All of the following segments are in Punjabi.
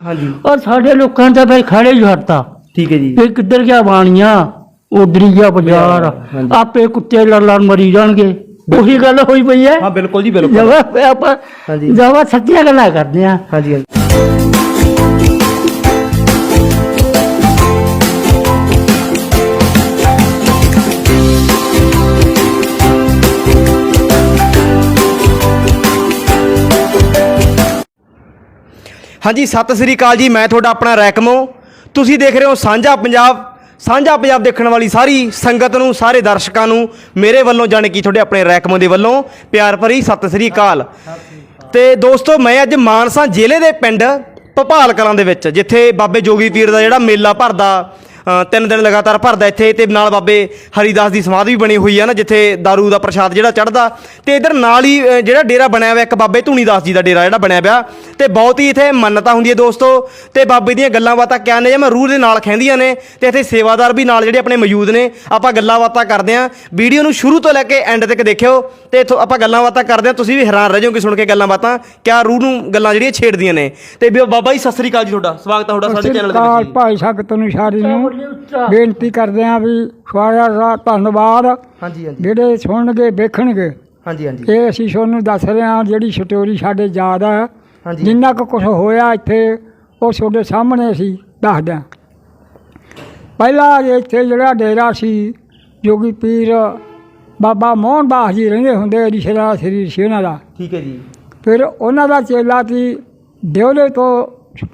ਹਾਂਜੀ। ਔਰ ਸਾਡੇ ਲੋਕਾਂ ਦਾ ਭਾਈ ਖੜੇ ਹੀ ਹਟਦਾ ਠੀਕ ਹੈ ਜੀ। ਇਹ ਕਿੱਧਰ ਗਿਆ ਬਾਣੀਆਂ? ਉਧਰੀ ਗਿਆ ਬਾਜ਼ਾਰ। ਹਾਂਜੀ। ਆਪੇ ਕੁੱਤੇ ਲੜ ਲੜ ਮਰੀ ਜਾਣਗੇ। ਉਹੀ ਗੱਲ ਹੋਈ ਪਈ ਹੈ। ਹਾਂ ਬਿਲਕੁਲ ਜੀ ਬਿਲਕੁਲ। ਜਵਾ ਆਪਾਂ ਹਾਂਜੀ। ਜਵਾ ਸੱਚੀਆਂ ਗੱਲਾਂ ਕਰਦੇ ਆ ਹਾਂਜੀ ਹਾਂਜੀ। ਹਾਂਜੀ, ਸਤਿ ਸ੍ਰੀ ਅਕਾਲ ਜੀ, ਮੈਂ ਤੁਹਾਡਾ ਆਪਣਾ ਰੈਕਮੋ। ਤੁਸੀਂ ਦੇਖ ਰਹੇ ਹੋ ਸਾਂਝਾ ਪੰਜਾਬ। ਸਾਂਝਾ ਪੰਜਾਬ ਦੇਖਣ ਵਾਲੀ ਸਾਰੀ ਸੰਗਤ ਨੂੰ, ਸਾਰੇ ਦਰਸ਼ਕਾਂ ਨੂੰ, ਮੇਰੇ ਵੱਲੋਂ ਜਾਣੀ ਕਿ ਤੁਹਾਡੇ ਆਪਣੇ ਰੈਕਮੋ ਦੇ ਵੱਲੋਂ ਪਿਆਰ ਭਰੀ ਸਤਿ ਸ੍ਰੀ ਅਕਾਲ। ਤੇ ਦੋਸਤੋ, ਮੈਂ ਅੱਜ ਮਾਨਸਾ ਜ਼ਿਲ੍ਹੇ ਦੇ ਪਿੰਡ ਭਪਾਲ ਕਲਾਂ ਦੇ ਵਿੱਚ, ਜਿੱਥੇ ਬਾਬੇ ਜੋਗੀ ਪੀਰ ਦਾ ਜਿਹੜਾ ਮੇਲਾ ਭਰਦਾ ਤਿੰਨ ਦਿਨ ਲਗਾਤਾਰ ਭਰਦਾ ਇੱਥੇ ਤੇ ਨਾਲ ਬਾਬੇ ਹਰੀਦਾਸ ਦੀ ਸਮਾਧ ਵੀ ਬਣੀ ਹੋਈ ਆ ਨਾ ਜਿੱਥੇ दारू ਦਾ ਪ੍ਰਸ਼ਾਦ ਜਿਹੜਾ ਚੜਦਾ ਤੇ ਇਧਰ ਨਾਲ ਹੀ ਜਿਹੜਾ ਡੇਰਾ ਬਣਿਆ ਹੋਇਆ ਇੱਕ ਬਾਬੇ ਧੂਣੀਦਾਸ ਜੀ ਦਾ ਡੇਰਾ ਜਿਹੜਾ ਬਣਿਆ ਹੋਇਆ ਤੇ ਬਹੁਤ ਹੀ ਇੱਥੇ ਮੰਨਤਾ ਹੁੰਦੀ ਹੈ ਦੋਸਤੋ। ਤੇ ਬਾਬੇ ਦੀਆਂ ਗੱਲਾਂ ਬਾਤਾਂ ਕਿਆ ਨੇ ਮੈਂ ਰੂਹ ਦੇ ਨਾਲ ਖੈਂਦੀਆਂ ਨੇ ਤੇ ਇੱਥੇ ਸੇਵਾਦਾਰ ਵੀ ਨਾਲ ਜਿਹੜੇ ਆਪਣੇ ਮੌਜੂਦ ਨੇ ਆਪਾਂ ਗੱਲਾਂ ਬਾਤਾਂ ਕਰਦੇ ਆਂ ਵੀਡੀਓ ਨੂੰ ਸ਼ੁਰੂ ਤੋਂ ਲੈ ਕੇ ਐਂਡ ਤੱਕ ਦੇਖਿਓ ਤੇ ਇੱਥੋਂ ਆਪਾਂ ਗੱਲਾਂ ਬਾਤਾਂ ਕਰਦੇ ਆਂ ਤੁਸੀਂ ਵੀ ਹੈਰਾਨ ਰਹਿ ਜਾਓਗੇ ਸੁਣ ਕੇ ਗੱਲਾਂ ਬਾਤਾਂ ਕਿਆ ਰੂਹ ਨੂੰ ਗੱਲਾਂ ਜਿਹੜੀਆਂ ਛੇੜਦੀਆਂ ਨੇ। ਤੇ ਬਾਬਾ ਜੀ ਸਤਿ ਸ੍ਰੀ ਅਕਾਲ ਜੀ ਤੁਹਾਡਾ ਸਵਾਗਤ ਹੈ ਤੁਹਾਡਾ ਸਾਡੇ ਚੈਨਲ ਦੇ ਵਿੱਚ ਜੀ। ਭਾਈ ਸੰਗਤ ਨੂੰ। ਬੇਨਤੀ ਕਰਦੇ ਆਂ ਵੀ ਸਾਰਾ ਦਾ ਧੰਨਵਾਦ। ਹਾਂਜੀ ਹਾਂਜੀ। ਜਿਹੜੇ ਸੁਣਨਗੇ ਵੇਖਣਗੇ। ਹਾਂਜੀ ਹਾਂਜੀ। ਇਹ ਅਸੀਂ ਤੁਹਾਨੂੰ ਦੱਸ ਰਹੇ ਹਾਂ ਜਿਹੜੀ ਸਟੋਰੀ ਸਾਡੇ ਯਾਦ ਹਾਂਜੀ। ਜਿੰਨਾ ਕੁ ਕੁਝ ਹੋਇਆ ਇੱਥੇ ਉਹ ਤੁਹਾਡੇ ਸਾਹਮਣੇ ਅਸੀਂ ਦੱਸਦੇ ਹਾਂ ਪਹਿਲਾਂ ਇੱਥੇ ਜਿਹੜਾ ਡੇਰਾ ਸੀ ਜੋਗੀ ਪੀਰ ਬਾਬਾ ਮੋਹਨ ਦਾਸ ਜੀ ਰਹਿੰਦੇ ਹੁੰਦੇ ਰਿਸ਼ਤਾ ਸ੍ਰੀ ਸੀ ਉਹਨਾਂ ਦਾ। ਠੀਕ ਹੈ ਜੀ। ਫਿਰ ਉਹਨਾਂ ਦਾ ਚੇਲਾ ਸੀ ਦਿਉਲੇ ਤੋਂ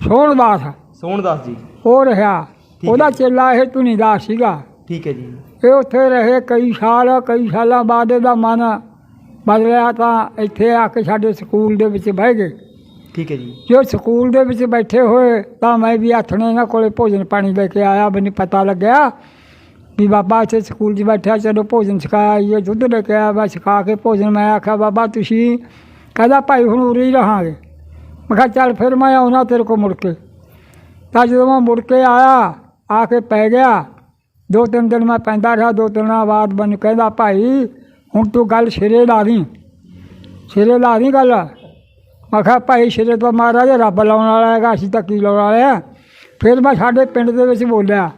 ਸੋਹਣਦਾਸ। ਸੋਹਣਦਾਸ ਜੀ। ਉਹ ਰਿਹਾ। ਉਹਦਾ। ਚੇਲਾ ਇਹ ਧੁਨੀਦਾਸ ਸੀਗਾ। ਠੀਕ ਹੈ ਜੀ। ਇਹ ਉੱਥੇ ਰਹੇ ਕਈ ਸਾਲ ਕਈ ਸਾਲਾਂ ਬਾਅਦ ਇਹਦਾ ਮਨ ਬਦਲਿਆ ਤਾਂ ਇੱਥੇ ਆ ਕੇ ਸਾਡੇ ਸਕੂਲ ਦੇ ਵਿੱਚ ਬਹਿ ਗਏ। ਠੀਕ ਹੈ ਜੀ। ਜੋ ਸਕੂਲ ਦੇ ਵਿੱਚ ਬੈਠੇ ਹੋਏ ਤਾਂ ਮੈਂ ਵੀ ਆਥਣੇ ਇਹਨਾਂ ਕੋਲੇ ਭੋਜਨ ਪਾਣੀ ਲੈ ਕੇ ਆਇਆ। ਮੈਨੂੰ ਪਤਾ ਲੱਗਿਆ ਵੀ ਬਾਬਾ ਇੱਥੇ ਸਕੂਲ 'ਚ ਬੈਠਿਆ ਚਲੋ ਭੋਜਨ ਛਕਾਇਆ ਇਹ ਦੁੱਧ ਲੈ ਕੇ ਆਇਆ ਮੈਂ ਛਕਾ ਕੇ ਭੋਜਨ ਮੈਂ ਆਖਿਆ ਬਾਬਾ ਤੁਸੀਂ ਕਹਿੰਦਾ ਭਾਈ ਹੁਣ ਉਰੇ ਹੀ ਰਹਾਂਗੇ। ਮੈਂ ਕਿਹਾ ਚੱਲ ਫਿਰ ਮੈਂ ਆਉਣਾ ਤੇਰੇ ਕੋਲ ਮੁੜ ਕੇ। ਤਾਂ ਜਦੋਂ ਮੈਂ ਮੁੜ ਕੇ ਆਇਆ ਆ ਕੇ ਪੈ ਗਿਆ। ਦੋ ਤਿੰਨ ਦਿਨ ਮੈਂ ਪੈਂਦਾ ਰਿਹਾ ਦੋ ਤਿੰਨ ਦਿਨਾਂ ਬਾਅਦ ਮੈਨੂੰ ਕਹਿੰਦਾ ਭਾਈ ਹੁਣ ਤੂੰ ਗੱਲ ਸਿਰੇ ਲਾ ਦੀ। ਸਿਰੇ ਲਾ ਦੀ ਗੱਲ। ਮੈਂ ਕਿਹਾ ਭਾਈ ਸਿਰੇ ਤੋਂ ਮਹਾਰਾਜ ਰੱਬ ਲਾਉਣ ਵਾਲਾ ਹੈਗਾ ਅਸੀਂ ਤਾਂ ਕੀ ਲਾਉਣ ਵਾਲੇ ਆ? ਫਿਰ ਮੈਂ ਸਾਡੇ ਪਿੰਡ ਦੇ ਵਿੱਚ ਬੋਲਿਆ।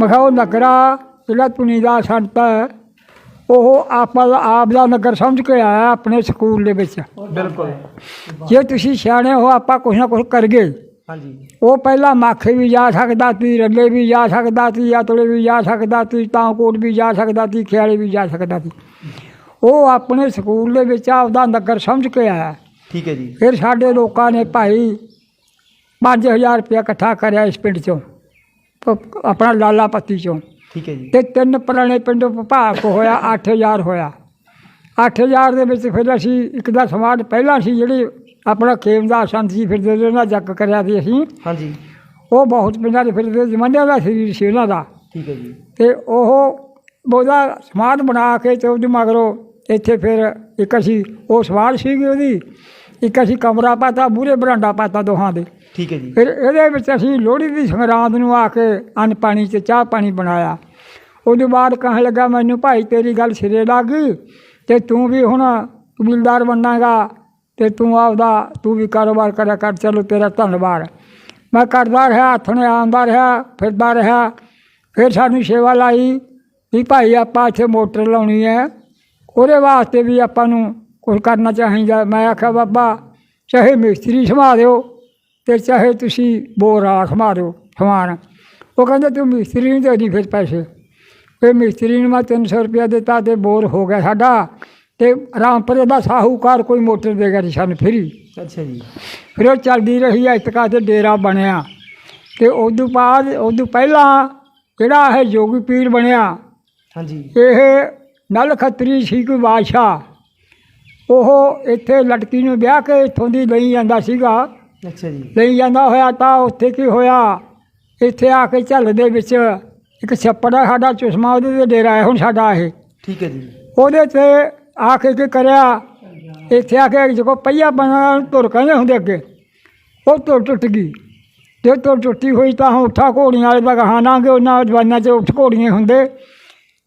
ਮੈਂ ਕਿਹਾ ਉਹ ਨਗਰਾ ਜਿਹੜਾ ਤੁਨੀ ਦਾ ਸੰਤ ਹੈ ਉਹ ਆਪਾਂ ਦਾ ਆਪ ਦਾ ਨਗਰ ਸਮਝ ਕੇ ਆਇਆ ਆਪਣੇ ਸਕੂਲ ਦੇ ਵਿੱਚ। ਬਿਲਕੁਲ। ਜੇ ਤੁਸੀਂ ਸਿਆਣੇ ਹੋ ਆਪਾਂ ਕੁਛ ਨਾ ਕੁਛ ਕਰਗੇ। ਹਾਂਜੀ। ਉਹ ਪਹਿਲਾਂ ਮਾਖੇ ਵੀ ਜਾ ਸਕਦਾ ਸੀ ਰੱਲੇ ਵੀ ਜਾ ਸਕਦਾ ਸੀ ਆਤਲੇ ਵੀ ਜਾ ਸਕਦਾ ਸੀ ਤਾਂਕੋਟ ਵੀ ਜਾ ਸਕਦਾ ਸੀ ਖਿਆਲੇ ਵੀ ਜਾ ਸਕਦਾ ਸੀ। ਉਹ ਆਪਣੇ ਸਕੂਲ ਦੇ ਵਿੱਚ ਆਪਦਾ ਨਗਰ ਸਮਝ ਕੇ ਆਇਆ। ਠੀਕ ਹੈ ਜੀ। ਫਿਰ ਸਾਡੇ ਲੋਕਾਂ ਨੇ ਭਾਈ 5000 ਰੁਪਇਆ ਇਕੱਠਾ ਕਰਿਆ ਇਸ ਪਿੰਡ ਚੋਂ ਆਪਣਾ ਲਾਲਾ ਪੱਤੀ ਚੋਂ। ਠੀਕ ਹੈ ਜੀ। ਤੇ ਤਿੰਨ ਪੁਰਾਣੇ ਪਿੰਡੋਂ ਵਿਭਾਗ ਹੋਇਆ 8000 ਹੋਇਆ। 8000 ਦੇ ਵਿੱਚ ਫਿਰ ਅਸੀਂ ਇੱਕ ਦਾ ਸਮਾਜ ਪਹਿਲਾਂ ਸੀ ਜਿਹੜੀ ਆਪਣਾ ਖੇਮ ਦਾ ਸੰਤ ਜੀ ਫਿਰਦੇ ਸੀ ਉਹਨਾਂ ਜੱਗ ਕਰਿਆ ਸੀ ਅਸੀਂ। ਹਾਂਜੀ। ਉਹ ਬਹੁਤ ਪਿੰਡਾਂ ਦੇ ਫਿਰਦੇ ਜਮੰਡਿਆਂ ਦਾ ਸਰੀਰ ਸੀ ਉਹਨਾਂ ਦਾ। ਠੀਕ ਹੈ ਜੀ। ਤੇ ਉਹ ਉਹਦਾ ਸਮਾਧ ਬਣਾ ਕੇ ਤੇ ਉਹਦੇ ਮਗਰੋਂ ਇੱਥੇ ਫਿਰ ਇੱਕ ਅਸੀਂ ਉਹ ਸਵਾਲ ਸੀਗੀ ਉਹਦੀ ਇੱਕ ਅਸੀਂ ਕਮਰਾ ਪਾਤਾ ਮੂਹਰੇ ਬਰਾਂਡਾ ਪਾਤਾ ਦੋਹਾਂ ਦੇ। ਠੀਕ ਹੈ ਜੀ। ਫਿਰ ਇਹਦੇ ਵਿੱਚ ਅਸੀਂ ਲੋਹੜੀ ਦੀ ਸੰਗਰਾਂਦ ਨੂੰ ਆ ਕੇ ਅੰਨ ਪਾਣੀ ਤੇ ਚਾਹ ਪਾਣੀ ਬਣਾਇਆ। ਉਹਦੇ ਬਾਅਦ ਕਹਿਣ ਲੱਗਾ ਮੈਨੂੰ ਭਾਈ ਤੇਰੀ ਗੱਲ ਸਿਰੇ ਲੱਗ ਗਈ ਤੇ ਤੂੰ ਵੀ ਹੁਣ ਕਬੀਲਦਾਰ ਬਣਾਗਾ ਤੇ ਤੂੰ ਆਪਦਾ, ਤੂੰ ਵੀ ਕਾਰੋਬਾਰ ਕਰਿਆ ਕਰ, ਚਲੋ ਤੇਰਾ ਧੰਨਵਾਦ। ਮੈਂ ਕਰਦਾ ਰਿਹਾ, ਹੱਥ ਨੇ ਆਉਂਦਾ ਰਿਹਾ, ਫਿਰਦਾ ਰਿਹਾ। ਫਿਰ ਸਾਨੂੰ ਸੇਵਾ ਲਾਈ ਵੀ ਭਾਈ ਆਪਾਂ ਇੱਥੇ ਮੋਟਰ ਲਾਉਣੀ ਹੈ। ਉਹਦੇ ਵਾਸਤੇ ਵੀ ਆਪਾਂ ਨੂੰ ਕੁਝ ਕਰਨਾ ਚਾਹੀਦਾ। ਮੈਂ ਆਖਿਆ, ਬਾਬਾ, ਚਾਹੇ ਮਿਸਤਰੀ ਸਮਾ ਦਿਓ ਤੇ ਚਾਹੇ ਤੁਸੀਂ ਬੋਰਾ ਸੰਭਾਲਿਓ, ਸਮਾਨ। ਉਹ ਕਹਿੰਦੇ, ਤੂੰ ਮਿਸਤਰੀ ਨੂੰ ਦੇਣੀ ਫਿਰ ਪੈਸੇ। ਫਿਰ ਮਿਸਤਰੀ ਨੂੰ ਮੈਂ 300 ਰੁਪਇਆ ਦਿੱਤਾ ਤੇ ਬੋਰ ਹੋ ਗਿਆ ਸਾਡਾ। ਤੇ ਰਾਮਪੁਰੇ ਦਾ ਸਾਹੂਕਾਰ ਕੋਈ ਮੋਟਰ ਦੇ ਗਿਆ ਸਾਨੂੰ ਫਰੀ। ਅੱਛਾ ਜੀ। ਫਿਰ ਉਹ ਚੱਲਦੀ ਰਹੀ ਇਤਕਾ ਤੇ ਡੇਰਾ ਬਣਿਆ। ਤੇ ਉਦੋਂ ਬਾਅਦ ਉਦੋਂ ਪਹਿਲਾਂ ਜਿਹੜਾ ਇਹ ਜੋਗੀ ਪੀਰ ਬਣਿਆ ਹਾਂਜੀ। ਇਹ ਨਲ ਖੱਤਰੀ ਸੀ ਕੋਈ ਬਾਦਸ਼ਾਹ। ਉਹ ਇੱਥੇ ਲੜਕੀ ਨੂੰ ਵਿਆਹ ਕੇ ਇੱਥੋਂ ਦੀ ਲਈ ਜਾਂਦਾ ਸੀਗਾ। ਅੱਛਾ ਜੀ। ਲਈ ਜਾਂਦਾ ਹੋਇਆ ਤਾਂ ਉੱਥੇ ਕੀ ਹੋਇਆ? ਇੱਥੇ ਆ ਕੇ ਝੱਲ ਦੇ ਵਿੱਚ ਇੱਕ ਛੱਪੜ ਆ ਸਾਡਾ ਚਸ਼ਮਾ ਉਹਦੇ ਤੇ ਡੇਰਾ ਹੈ ਹੁਣ ਸਾਡਾ ਇਹ। ਠੀਕ ਹੈ ਜੀ। ਉਹਦੇ ਤੇ ਆ ਕੇ ਕੀ ਕਰਿਆ ਇੱਥੇ ਆ ਕੇ ਜਦੋਂ ਪਈਆ ਬਣਾ ਧੁਰ ਕਹਿੰਦੇ ਹੁੰਦੇ ਅੱਗੇ ਉਹ ਧੁਰ ਟੁੱਟ ਗਈ। ਜੇ ਧੁਰ ਟੁੱਟੀ ਹੋਈ ਤਾਂ ਹੁਣ ਉੱਠਾ ਘੋੜੀਆਂ ਵਾਲੇ ਦਾ ਕਹਾਂ ਨਾਂਗੇ ਉਹਨਾਂ ਜਵਾਨਾਂ 'ਚ ਉੱਠ ਘੋੜੀਆਂ ਹੁੰਦੇ।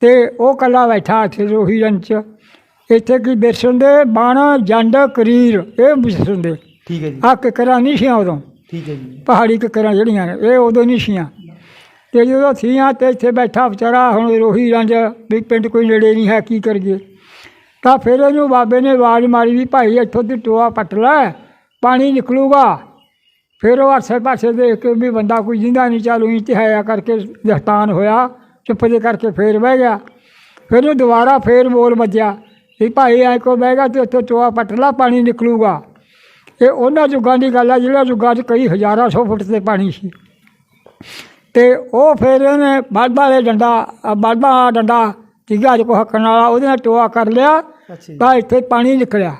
ਤੇ ਉਹ ਕੱਲਾ ਬੈਠਾ ਇੱਥੇ ਰੋਹੀ ਰੰਗ 'ਚ। ਇੱਥੇ ਕੀ ਬਿਰਸਨ ਦੇ? ਬਾਣਾ ਜੰਡ ਕਰੀਰ ਇਹ ਬਿਰਸਨ ਦੇ। ਠੀਕ ਹੈ ਜੀ। ਆ ਕਿਕਰਾਂ ਨਹੀਂ ਸੀ ਉਦੋਂ। ਠੀਕ ਹੈ ਜੀ। ਪਹਾੜੀ ਕਿਕਰਾਂ ਜਿਹੜੀਆਂ ਨੇ ਇਹ ਉਦੋਂ ਨਹੀਂ ਸੀਆਂ ਤੇ ਜਦੋਂ ਸੀਆਂ ਤੇ ਇੱਥੇ ਬੈਠਾ ਵਿਚਾਰਾ ਹੁਣ ਰੋਹੀ ਰੰਜ ਵੀ ਪਿੰਡ ਕੋਈ ਨੇੜੇ ਨਹੀਂ ਹੈ ਕੀ ਕਰੀਏ? ਤਾਂ ਫਿਰ ਇਹਨੂੰ ਬਾਬੇ ਨੇ ਆਵਾਜ਼ ਮਾਰੀ ਵੀ ਭਾਈ ਇੱਥੋਂ ਦੀ ਟੋਆ ਪੱਟ ਲੈ ਪਾਣੀ ਨਿਕਲੂਗਾ। ਫਿਰ ਉਹ ਆਸੇ ਪਾਸੇ ਦੇਖ ਕੇ ਵੀ ਬੰਦਾ ਕੋਈ ਜਿੰਦਾ ਨਹੀਂ ਚਾਲੂ ਹੀ ਕਰਕੇ ਦਸਤਾਨ ਹੋਇਆ ਚੁੱਪ ਜੇ ਕਰਕੇ ਫੇਰ ਬਹਿ ਗਿਆ। ਫਿਰ ਉਹ ਦੁਬਾਰਾ ਫੇਰ ਬੋਲ ਵੱਜਿਆ ਵੀ ਭਾਈ ਐ ਕੋ ਬਹਿਗਾ ਤੇ ਉੱਥੋਂ ਟੋਆ ਪੱਟ ਲੈ ਪਾਣੀ ਨਿਕਲੂਗਾ। ਇਹ ਉਹਨਾਂ ਜੁਗਾਂ ਦੀ ਗੱਲ ਆ ਜਿਹੜਾ ਜੁਗਾਂ 'ਚ ਕਈ ਹਜ਼ਾਰਾਂ ਸੌ ਫੁੱਟ ਤੇ ਪਾਣੀ ਸੀ। ਤੇ ਉਹ ਫਿਰ ਇਹਨੇ ਬਲਦਾਂ ਵਾਲੇ ਡੰਡਾ ਅ, ਡੰਡਾ ਠੀਕਾ ਜੋ ਹੱਕਣ ਵਾਲਾ ਉਹਦੇ ਨਾਲ ਟੋਆ ਕਰ ਲਿਆ ਜੀ। ਤਾਂ ਇੱਥੇ ਪਾਣੀ ਨਿਕਲਿਆ।